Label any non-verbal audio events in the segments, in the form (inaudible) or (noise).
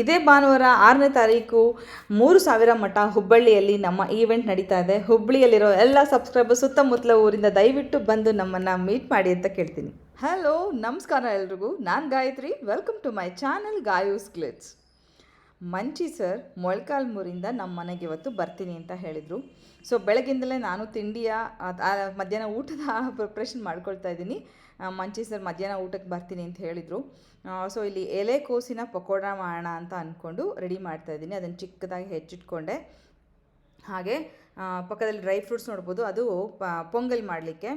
ಇದೇ ಭಾನುವಾರ ಆರನೇ ತಾರೀಕು ಮೂರು ಸಾವಿರ ಮಠ ಹುಬ್ಬಳ್ಳಿಯಲ್ಲಿ ನಮ್ಮ ಈವೆಂಟ್ ನಡೀತಾ ಇದೆ. ಹುಬ್ಬಳ್ಳಿಯಲ್ಲಿರೋ ಎಲ್ಲ ಸಬ್ಸ್ಕ್ರೈಬರ್ ಸುತ್ತಮುತ್ತಲ ಊರಿಂದ ದಯವಿಟ್ಟು ಬಂದು ನಮ್ಮನ್ನು ಮೀಟ್ ಮಾಡಿ ಅಂತ ಕೇಳ್ತೀನಿ. ಹಲೋ ನಮಸ್ಕಾರ ಎಲ್ರಿಗೂ. ನಾನು Gayatri. Welcome to my channel Gayu's glitz Manchi sir ಮೊಳಕಾಲ್ಮೂರಿಂದ ನಮ್ಮ ಮನೆಗೆ ಇವತ್ತು ಬರ್ತೀನಿ ಅಂತ ಹೇಳಿದರು. ಸೊ ಬೆಳಗ್ಗಿಂದಲೇ ನಾನು ತಿಂಡಿಯ ಮಧ್ಯಾಹ್ನ ಊಟದ (laughs) ಪ್ರಿಪ್ರೇಷನ್ ಮಾಡ್ಕೊಳ್ತಾ ಇದ್ದೀನಿ. ಮಂಚಿ ಸರ್ ಮಧ್ಯಾಹ್ನ ಊಟಕ್ಕೆ ಬರ್ತೀನಿ ಅಂತ ಹೇಳಿದರು. ಸೊ ಇಲ್ಲಿ ಎಲೆಕೋಸಿನ ಪಕೋಡ ಮಾಡೋಣ ಅಂತ ಅಂದ್ಕೊಂಡು ರೆಡಿ ಮಾಡ್ತಾ ಇದ್ದೀನಿ. ಅದನ್ನು ಚಿಕ್ಕದಾಗಿ ಹೆಚ್ಚಿಟ್ಕೊಂಡೆ. ಹಾಗೆ ಪಕ್ಕದಲ್ಲಿ ಡ್ರೈ ಫ್ರೂಟ್ಸ್ ನೋಡ್ಬೋದು. ಅದು ಪೊಂಗಲ್ ಮಾಡಲಿಕ್ಕೆ.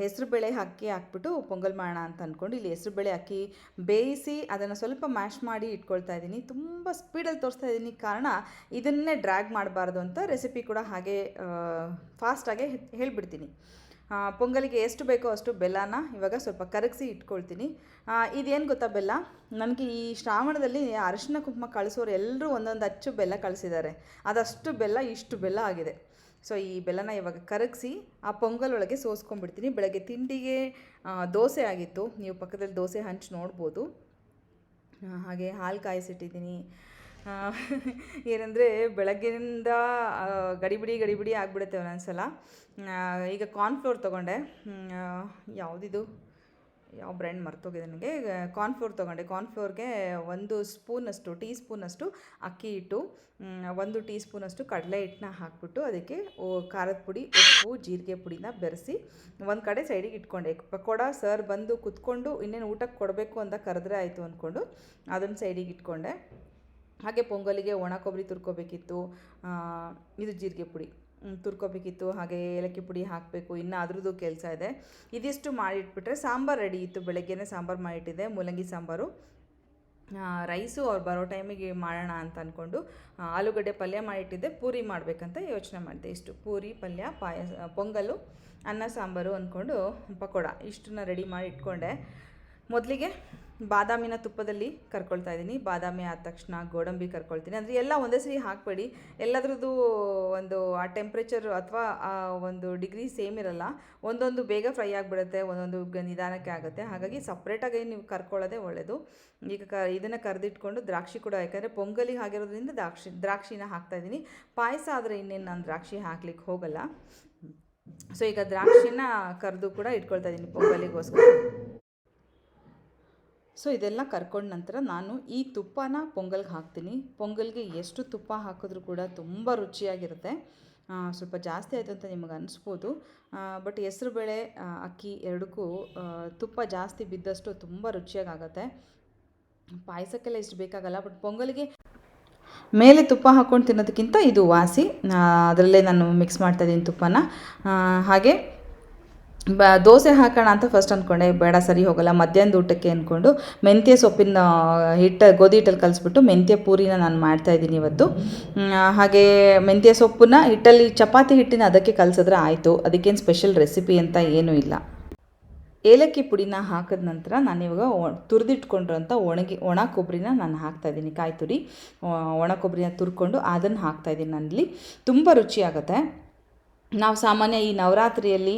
ಹೆಸರುಬೇಳೆ ಅಕ್ಕಿ ಹಾಕ್ಬಿಟ್ಟು ಪೊಂಗಲ್ ಮಾಡೋಣ ಅಂತ ಅಂದ್ಕೊಂಡು ಇಲ್ಲಿ ಹೆಸರುಬೇಳೆ ಅಕ್ಕಿ ಬೇಯಿಸಿ ಅದನ್ನು ಸ್ವಲ್ಪ ಮ್ಯಾಶ್ ಮಾಡಿ ಇಟ್ಕೊಳ್ತಾ ಇದ್ದೀನಿ. ತುಂಬ ಸ್ಪೀಡಲ್ಲಿ ತೋರಿಸ್ತಾ ಇದ್ದೀನಿ. ಕಾರಣ ಇದನ್ನೇ ಡ್ರ್ಯಾಗ್ ಮಾಡಬಾರ್ದು ಅಂತ ರೆಸಿಪಿ ಕೂಡ ಹಾಗೆ ಫಾಸ್ಟಾಗೆ ಹೇಳ್ಬಿಡ್ತೀನಿ. ಪೊಂಗಲಿಗೆ ಎಷ್ಟು ಬೇಕೋ ಅಷ್ಟು ಬೆಲ್ಲನ ಇವಾಗ ಸ್ವಲ್ಪ ಕರಗಿಸಿ ಇಟ್ಕೊಳ್ತೀನಿ. ಇದೇನು ಗೊತ್ತಾ ಬೆಲ್ಲ? ನನಗೆ ಈ ಶ್ರಾವಣದಲ್ಲಿ ಅರಿಶಿನ ಕುಂಕುಮ ಕಳಿಸೋರು ಎಲ್ಲರೂ ಒಂದೊಂದು ಅಚ್ಚು ಬೆಲ್ಲ ಕಳಿಸಿದ್ದಾರೆ. ಅದಷ್ಟು ಬೆಲ್ಲ, ಇಷ್ಟು ಬೆಲ್ಲ ಆಗಿದೆ. ಸೊ ಈ ಬೆಲ್ಲನ ಇವಾಗ ಕರಗಿಸಿ ಆ ಪೊಂಗಲೊಳಗೆ ಸೋಸ್ಕೊಂಡ್ಬಿಡ್ತೀನಿ. ಬೆಳಗ್ಗೆ ತಿಂಡಿಗೆ ದೋಸೆ ಆಗಿತ್ತು. ನೀವು ಪಕ್ಕದಲ್ಲಿ ದೋಸೆ ಹಂಚಿ ನೋಡ್ಬೋದು. ಹಾಗೆ ಹಾಲು ಕಾಯಿಸಿಟ್ಟಿದ್ದೀನಿ. (laughs) ಏನಂದರೆ ಬೆಳಗ್ಗೆಯಿಂದ ಗಡಿಬಿಡಿ ಗಡಿಬಿಡಿ ಆಗಿಬಿಡುತ್ತೆ ಒಂದೊಂದು ಸಲ ಈಗ ಕಾರ್ನ್ಫ್ಲೋರ್ ತೊಗೊಂಡೆ. ಯಾವುದಿದು? ಯಾವ ಬ್ರ್ಯಾಂಡ್ ಮರ್ತೋಗಿದೆ ನನಗೆ ಕಾರ್ನ್ಫ್ಲೋರ್ ತೊಗೊಂಡೆ. ಕಾರ್ನ್ಫ್ಲೋರ್ಗೆ ಒಂದು ಸ್ಪೂನಷ್ಟು, ಟೀ ಸ್ಪೂನಷ್ಟು ಅಕ್ಕಿ ಹಿಟ್ಟು ಒಂದು ಟೀ ಸ್ಪೂನಷ್ಟು ಕಡಲೆ ಹಿಟ್ಟನ್ನ ಹಾಕ್ಬಿಟ್ಟು ಅದಕ್ಕೆ ಖಾರದ ಪುಡಿ, ಉಪ್ಪು, ಜೀರಿಗೆ ಪುಡಿನ ಬೆರೆಸಿ ಒಂದು ಕಡೆ ಸೈಡಿಗೆ ಇಟ್ಕೊಂಡೆ. ಪಕೋಡ, ಸರ್ ಬಂದು ಕುತ್ಕೊಂಡು ಇನ್ನೇನು ಊಟಕ್ಕೆ ಕೊಡಬೇಕು ಅಂತ ಕರೆದ್ರೆ ಆಯಿತು ಅಂದ್ಕೊಂಡು ಅದನ್ನು ಸೈಡಿಗೆ ಇಟ್ಕೊಂಡೆ. ಹಾಗೆ ಪೊಂಗಲಿಗೆ ಒಣ ಕೊಬ್ಬರಿ ತುರ್ಕೋಬೇಕಿತ್ತು. ಇದು ಜೀರಿಗೆ ಪುಡಿ. ತುರ್ಕೋಬೇಕಿತ್ತು, ಹಾಗೆ ಏಲಕ್ಕಿ ಪುಡಿ ಹಾಕಬೇಕು. ಇನ್ನು ಅದ್ರದ್ದು ಕೆಲಸ ಇದೆ. ಇದಿಷ್ಟು ಮಾಡಿಟ್ಬಿಟ್ರೆ ಸಾಂಬಾರು ರೆಡಿ ಇತ್ತು. ಬೆಳಗ್ಗೆನೇ ಸಾಂಬಾರು ಮಾಡಿಟ್ಟಿದ್ದೆ. ಮೂಲಂಗಿ ಸಾಂಬಾರು. ರೈಸು ಅವ್ರು ಬರೋ ಟೈಮಿಗೆ ಮಾಡೋಣ ಅಂತ ಅಂದ್ಕೊಂಡು ಆಲೂಗಡ್ಡೆ ಪಲ್ಯ ಮಾಡಿಟ್ಟಿದ್ದೆ. ಪೂರಿ ಮಾಡಬೇಕಂತ ಯೋಚನೆ ಮಾಡಿದೆ. ಇಷ್ಟು ಪೂರಿ, ಪಲ್ಯ, ಪಾಯಸ, ಪೊಂಗಲು, ಅನ್ನ, ಸಾಂಬಾರು ಅಂದ್ಕೊಂಡು ಪಕೋಡ ಇಷ್ಟನ್ನ ರೆಡಿ ಮಾಡಿ ಇಟ್ಕೊಂಡೆ. ಮೊದಲಿಗೆ ಬಾದಾಮಿನ ತುಪ್ಪದಲ್ಲಿ ಕರ್ಕೊಳ್ತಾ ಇದ್ದೀನಿ. ಬಾದಾಮಿ ಆದ ತಕ್ಷಣ ಗೋಡಂಬಿ ಕರ್ಕೊಳ್ತೀನಿ. ಅಂದರೆ ಎಲ್ಲ ಒಂದೇ ಸರಿ ಹಾಕಬೇಡಿ. ಎಲ್ಲದ್ರದ್ದು ಒಂದು ಆ ಟೆಂಪ್ರೇಚರ್ ಅಥವಾ ಆ ಒಂದು ಡಿಗ್ರಿ ಸೇಮ್ ಇರಲ್ಲ. ಒಂದೊಂದು ಬೇಗ ಫ್ರೈ ಆಗಿಬಿಡುತ್ತೆ, ಒಂದೊಂದು ನಿಧಾನಕ್ಕೆ ಆಗುತ್ತೆ. ಹಾಗಾಗಿ ಸಪ್ರೇಟಾಗಿ ನೀವು ಕರ್ಕೊಳ್ಳೋದೇ ಒಳ್ಳೆಯದು ಈಗ ಕ ಇದನ್ನು ಕರೆದಿಟ್ಕೊಂಡು ದ್ರಾಕ್ಷಿ ಕೂಡ, ಯಾಕಂದರೆ ಪೊಂಗಲಿಗೆ ಆಗಿರೋದ್ರಿಂದ ದ್ರಾಕ್ಷಿ, ದ್ರಾಕ್ಷಿನ ಹಾಕ್ತಾ ಇದ್ದೀನಿ. ಪಾಯಸ ಆದರೆ ಇನ್ನೇನು ನಾನು ದ್ರಾಕ್ಷಿ ಹಾಕ್ಲಿಕ್ಕೆ ಹೋಗಲ್ಲ. ಸೊ ಈಗ ದ್ರಾಕ್ಷಿನ ಕರೆದು ಕೂಡ ಇಟ್ಕೊಳ್ತಾ ಇದ್ದೀನಿ ಪೊಂಗಲಿಗೋಸ್ಕರ. ಸೊ ಇದೆಲ್ಲ ಕರ್ಕೊಂಡ ನಂತರ ನಾನು ಈ ತುಪ್ಪನ ಪೊಂಗಲ್ಗೆ ಹಾಕ್ತೀನಿ. ಪೊಂಗಲ್ಗೆ ಎಷ್ಟು ತುಪ್ಪ ಹಾಕಿದ್ರೂ ಕೂಡ ತುಂಬ ರುಚಿಯಾಗಿರುತ್ತೆ. ಸ್ವಲ್ಪ ಜಾಸ್ತಿ ಆಯಿತು ಅಂತ ನಿಮಗೆ ಅನಿಸ್ಬೋದು. ಬಟ್ ಹೆಸರುಬೇಳೆ ಅಕ್ಕಿ ಎರಡಕ್ಕೂ ತುಪ್ಪ ಜಾಸ್ತಿ ಬಿದ್ದಷ್ಟು ತುಂಬ ರುಚಿಯಾಗತ್ತೆ ಪಾಯಸಕ್ಕೆಲ್ಲ ಇಷ್ಟು ಬೇಕಾಗಲ್ಲ, ಬಟ್ ಪೊಂಗಲ್ಗೆ ಮೇಲೆ ತುಪ್ಪ ಹಾಕ್ಕೊಂಡು ತಿನ್ನೋದಕ್ಕಿಂತ ಇದು ವಾಸಿ. ಅದರಲ್ಲೇ ನಾನು ಮಿಕ್ಸ್ ಮಾಡ್ತಾಯಿದ್ದೀನಿ ತುಪ್ಪನ. ಹಾಗೆ ಬ, ದೋಸೆ ಹಾಕೋಣ ಅಂತ ಫಸ್ಟ್ ಅಂದ್ಕೊಂಡೆ ಬೇಡ, ಸರಿ ಹೋಗಲ್ಲ. ಮಧ್ಯಾಹ್ನದ ಊಟಕ್ಕೆ ಅಂದ್ಕೊಂಡು ಮೆಂತ್ಯ ಸೊಪ್ಪಿನ ಹಿಟ್ಟು, ಗೋಧಿ ಹಿಟ್ಟಲ್ಲಿ ಕಲಿಸ್ಬಿಟ್ಟು ಮೆಂತ್ಯ ಪೂರಿನ ನಾನು ಮಾಡ್ತಾಯಿದ್ದೀನಿ ಇವತ್ತು. ಹಾಗೆ ಮೆಂತ್ಯ ಸೊಪ್ಪನ್ನ ಹಿಟ್ಟಲ್ಲಿ ಚಪಾತಿ ಹಿಟ್ಟಿನ ಅದಕ್ಕೆ ಕಲಿಸಿದ್ರೆ ಆಯಿತು. ಅದಕ್ಕೇನು ಸ್ಪೆಷಲ್ ರೆಸಿಪಿ ಅಂತ ಏನೂ ಇಲ್ಲ. ಏಲಕ್ಕಿ ಪುಡಿನ ಹಾಕಿದ ನಂತರ ನಾನಿವಾಗ ತುರಿದಿಟ್ಕೊಂಡಿರೋಂಥ ಒಣಗಿ, ಒಣ ಕೊಬ್ಬರಿನ ನಾನು ಹಾಕ್ತಾಯಿದ್ದೀನಿ ಕಾಯಿ ತುರಿ ಒ- ಒಣ ಕೊಬ್ಬರಿನ ತುರ್ಕೊಂಡು ಅದನ್ನು ಹಾಕ್ತಾಯಿದ್ದೀನಿ ನಾನಿಲ್ಲಿ ತುಂಬ ರುಚಿಯಾಗುತ್ತೆ. ನಾವು ಸಾಮಾನ್ಯ ಈ ನವರಾತ್ರಿಯಲ್ಲಿ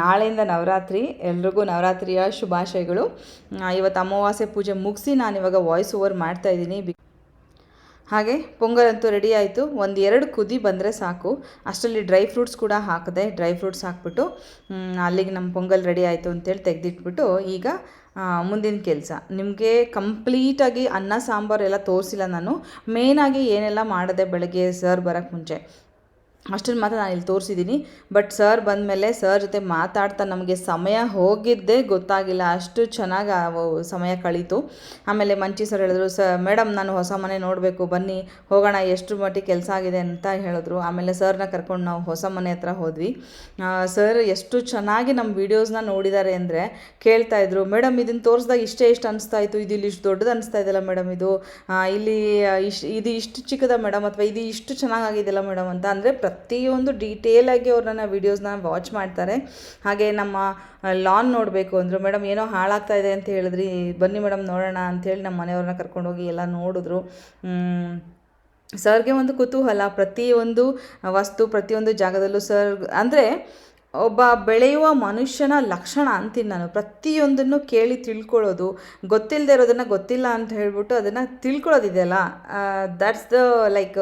ನಾಳೆಯಿಂದ ನವರಾತ್ರಿ, ಎಲ್ರಿಗೂ ನವರಾತ್ರಿಯ ಶುಭಾಶಯಗಳು. ಇವತ್ತು ಅಮಾವಾಸ್ಯೆ ಪೂಜೆ ಮುಗಿಸಿ ನಾನಿವಾಗ ವಾಯ್ಸ್ ಓವರ್ ಮಾಡ್ತಾಯಿದ್ದೀನಿ ಬಿ ಹಾಗೆ ಪೊಂಗಲ್ ಅಂತೂ ರೆಡಿ ಆಯಿತು. ಒಂದು ಎರಡು ಕುದಿ ಬಂದರೆ ಸಾಕು. ಅಷ್ಟರಲ್ಲಿ ಡ್ರೈ ಫ್ರೂಟ್ಸ್ ಕೂಡ ಹಾಕಿದೆ ಡ್ರೈ ಫ್ರೂಟ್ಸ್ ಹಾಕ್ಬಿಟ್ಟು ಅಲ್ಲಿಗೆ ನಮ್ಮ ಪೊಂಗಲ್ ರೆಡಿ ಆಯಿತು ಅಂತೇಳಿ ತೆಗೆದಿಟ್ಬಿಟ್ಟು, ಈಗ ಮುಂದಿನ ಕೆಲಸ. ನಿಮಗೆ ಕಂಪ್ಲೀಟಾಗಿ ಅನ್ನ, ಸಾಂಬಾರು ಎಲ್ಲ ತೋರಿಸಿಲ್ಲ ನಾನು. ಮೇಯ್ನಾಗಿ ಏನೆಲ್ಲ ಮಾಡಿದೆ ಬೆಳಗ್ಗೆ ಸರ್ ಬರೋಕ್ಕೆ ಮುಂಚೆ. ಅಷ್ಟನ್ನು ಮಾತ್ರ ನಾನು ಇಲ್ಲಿ ತೋರಿಸಿದ್ದೀನಿ ಬಟ್ ಸರ್ ಬಂದಮೇಲೆ ಸರ್ ಜೊತೆ ಮಾತಾಡ್ತಾ ನಮಗೆ ಸಮಯ ಹೋಗಿದ್ದೇ ಗೊತ್ತಾಗಿಲ್ಲ. ಅಷ್ಟು ಚೆನ್ನಾಗಿ ಸಮಯ ಕಳೀತು. ಆಮೇಲೆ ಮಂಚಿ ಸರ್ ಹೇಳಿದ್ರು ಸ ಮೇಡಮ್ ನಾನು ಹೊಸ ಮನೆ ನೋಡಬೇಕು. ಬನ್ನಿ, ಹೋಗೋಣ. ಎಷ್ಟು ಮಟ್ಟಿಗೆ ಕೆಲಸ ಆಗಿದೆ ಅಂತ ಹೇಳಿದ್ರು. ಆಮೇಲೆ ಸರ್ನ ಕರ್ಕೊಂಡು ನಾವು ಹೊಸ ಮನೆ ಹತ್ರ ಹೋದ್ವಿ. ಸರ್ ಎಷ್ಟು ಚೆನ್ನಾಗಿ ನಮ್ಮ ವೀಡಿಯೋಸ್ನ ನೋಡಿದ್ದಾರೆ ಅಂದರೆ ಕೇಳ್ತಾ ಇದ್ರು. ಮೇಡಮ್ ಇದನ್ನು ತೋರಿಸ್ದಾಗ ಇಷ್ಟೇ ಇಷ್ಟು ಅನಿಸ್ತಾ ಇತ್ತು. ಇದು ಇಲ್ಲಿ ಇಷ್ಟು ದೊಡ್ಡದು ಅನಿಸ್ತಾ ಇದೆಯಲ್ಲ ಮೇಡಮ್ ಇದು? ಇಲ್ಲಿ ಇಶ್ ಇದು ಇಷ್ಟು ಚಿಕ್ಕದ ಮೇಡಮ್ ಅಥವಾ ಇದು ಇಷ್ಟು ಚೆನ್ನಾಗಾಗಿದೆಯಲ್ಲ ಮೇಡಮ್ ಅಂತ. ಅಂದರೆ ಪ್ರತಿಯೊಂದು ಡೀಟೇಲಾಗಿ ಅವ್ರು ನನ್ನ ವೀಡಿಯೋಸ್ನ ವಾಚ್ ಮಾಡ್ತಾರೆ. ಹಾಗೆ ನಮ್ಮ ಲಾನ್ ನೋಡಬೇಕು ಅಂದರು ಮೇಡಮ್ ಏನೋ ಹಾಳಾಗ್ತಾ ಇದೆ ಅಂತ ಹೇಳಿದ್ರಿ, ಬನ್ನಿ ಮೇಡಮ್ ನೋಡೋಣ ಅಂಥೇಳಿ ನಮ್ಮ ಮನೆಯವ್ರನ್ನ ಕರ್ಕೊಂಡೋಗಿ ಎಲ್ಲ ನೋಡಿದ್ರು. ಸರ್ಗೆ ಒಂದು ಕುತೂಹಲ, ಪ್ರತಿಯೊಂದು ವಸ್ತು ಪ್ರತಿಯೊಂದು ಜಾಗದಲ್ಲೂ ಸರ್, ಅಂದರೆ ಒಬ್ಬ ಬೆಳೆಯುವ ಮನುಷ್ಯನ ಲಕ್ಷಣ ಅಂತೀನಿ ನಾನು. ಪ್ರತಿಯೊಂದನ್ನು ಕೇಳಿ ತಿಳ್ಕೊಳ್ಳೋದು ಗೊತ್ತಿಲ್ಲದೆ ಇರೋದನ್ನು ಗೊತ್ತಿಲ್ಲ ಅಂತ ಹೇಳ್ಬಿಟ್ಟು ಅದನ್ನು ತಿಳ್ಕೊಳ್ಳೋದಿದೆಯಲ್ಲ? That's the like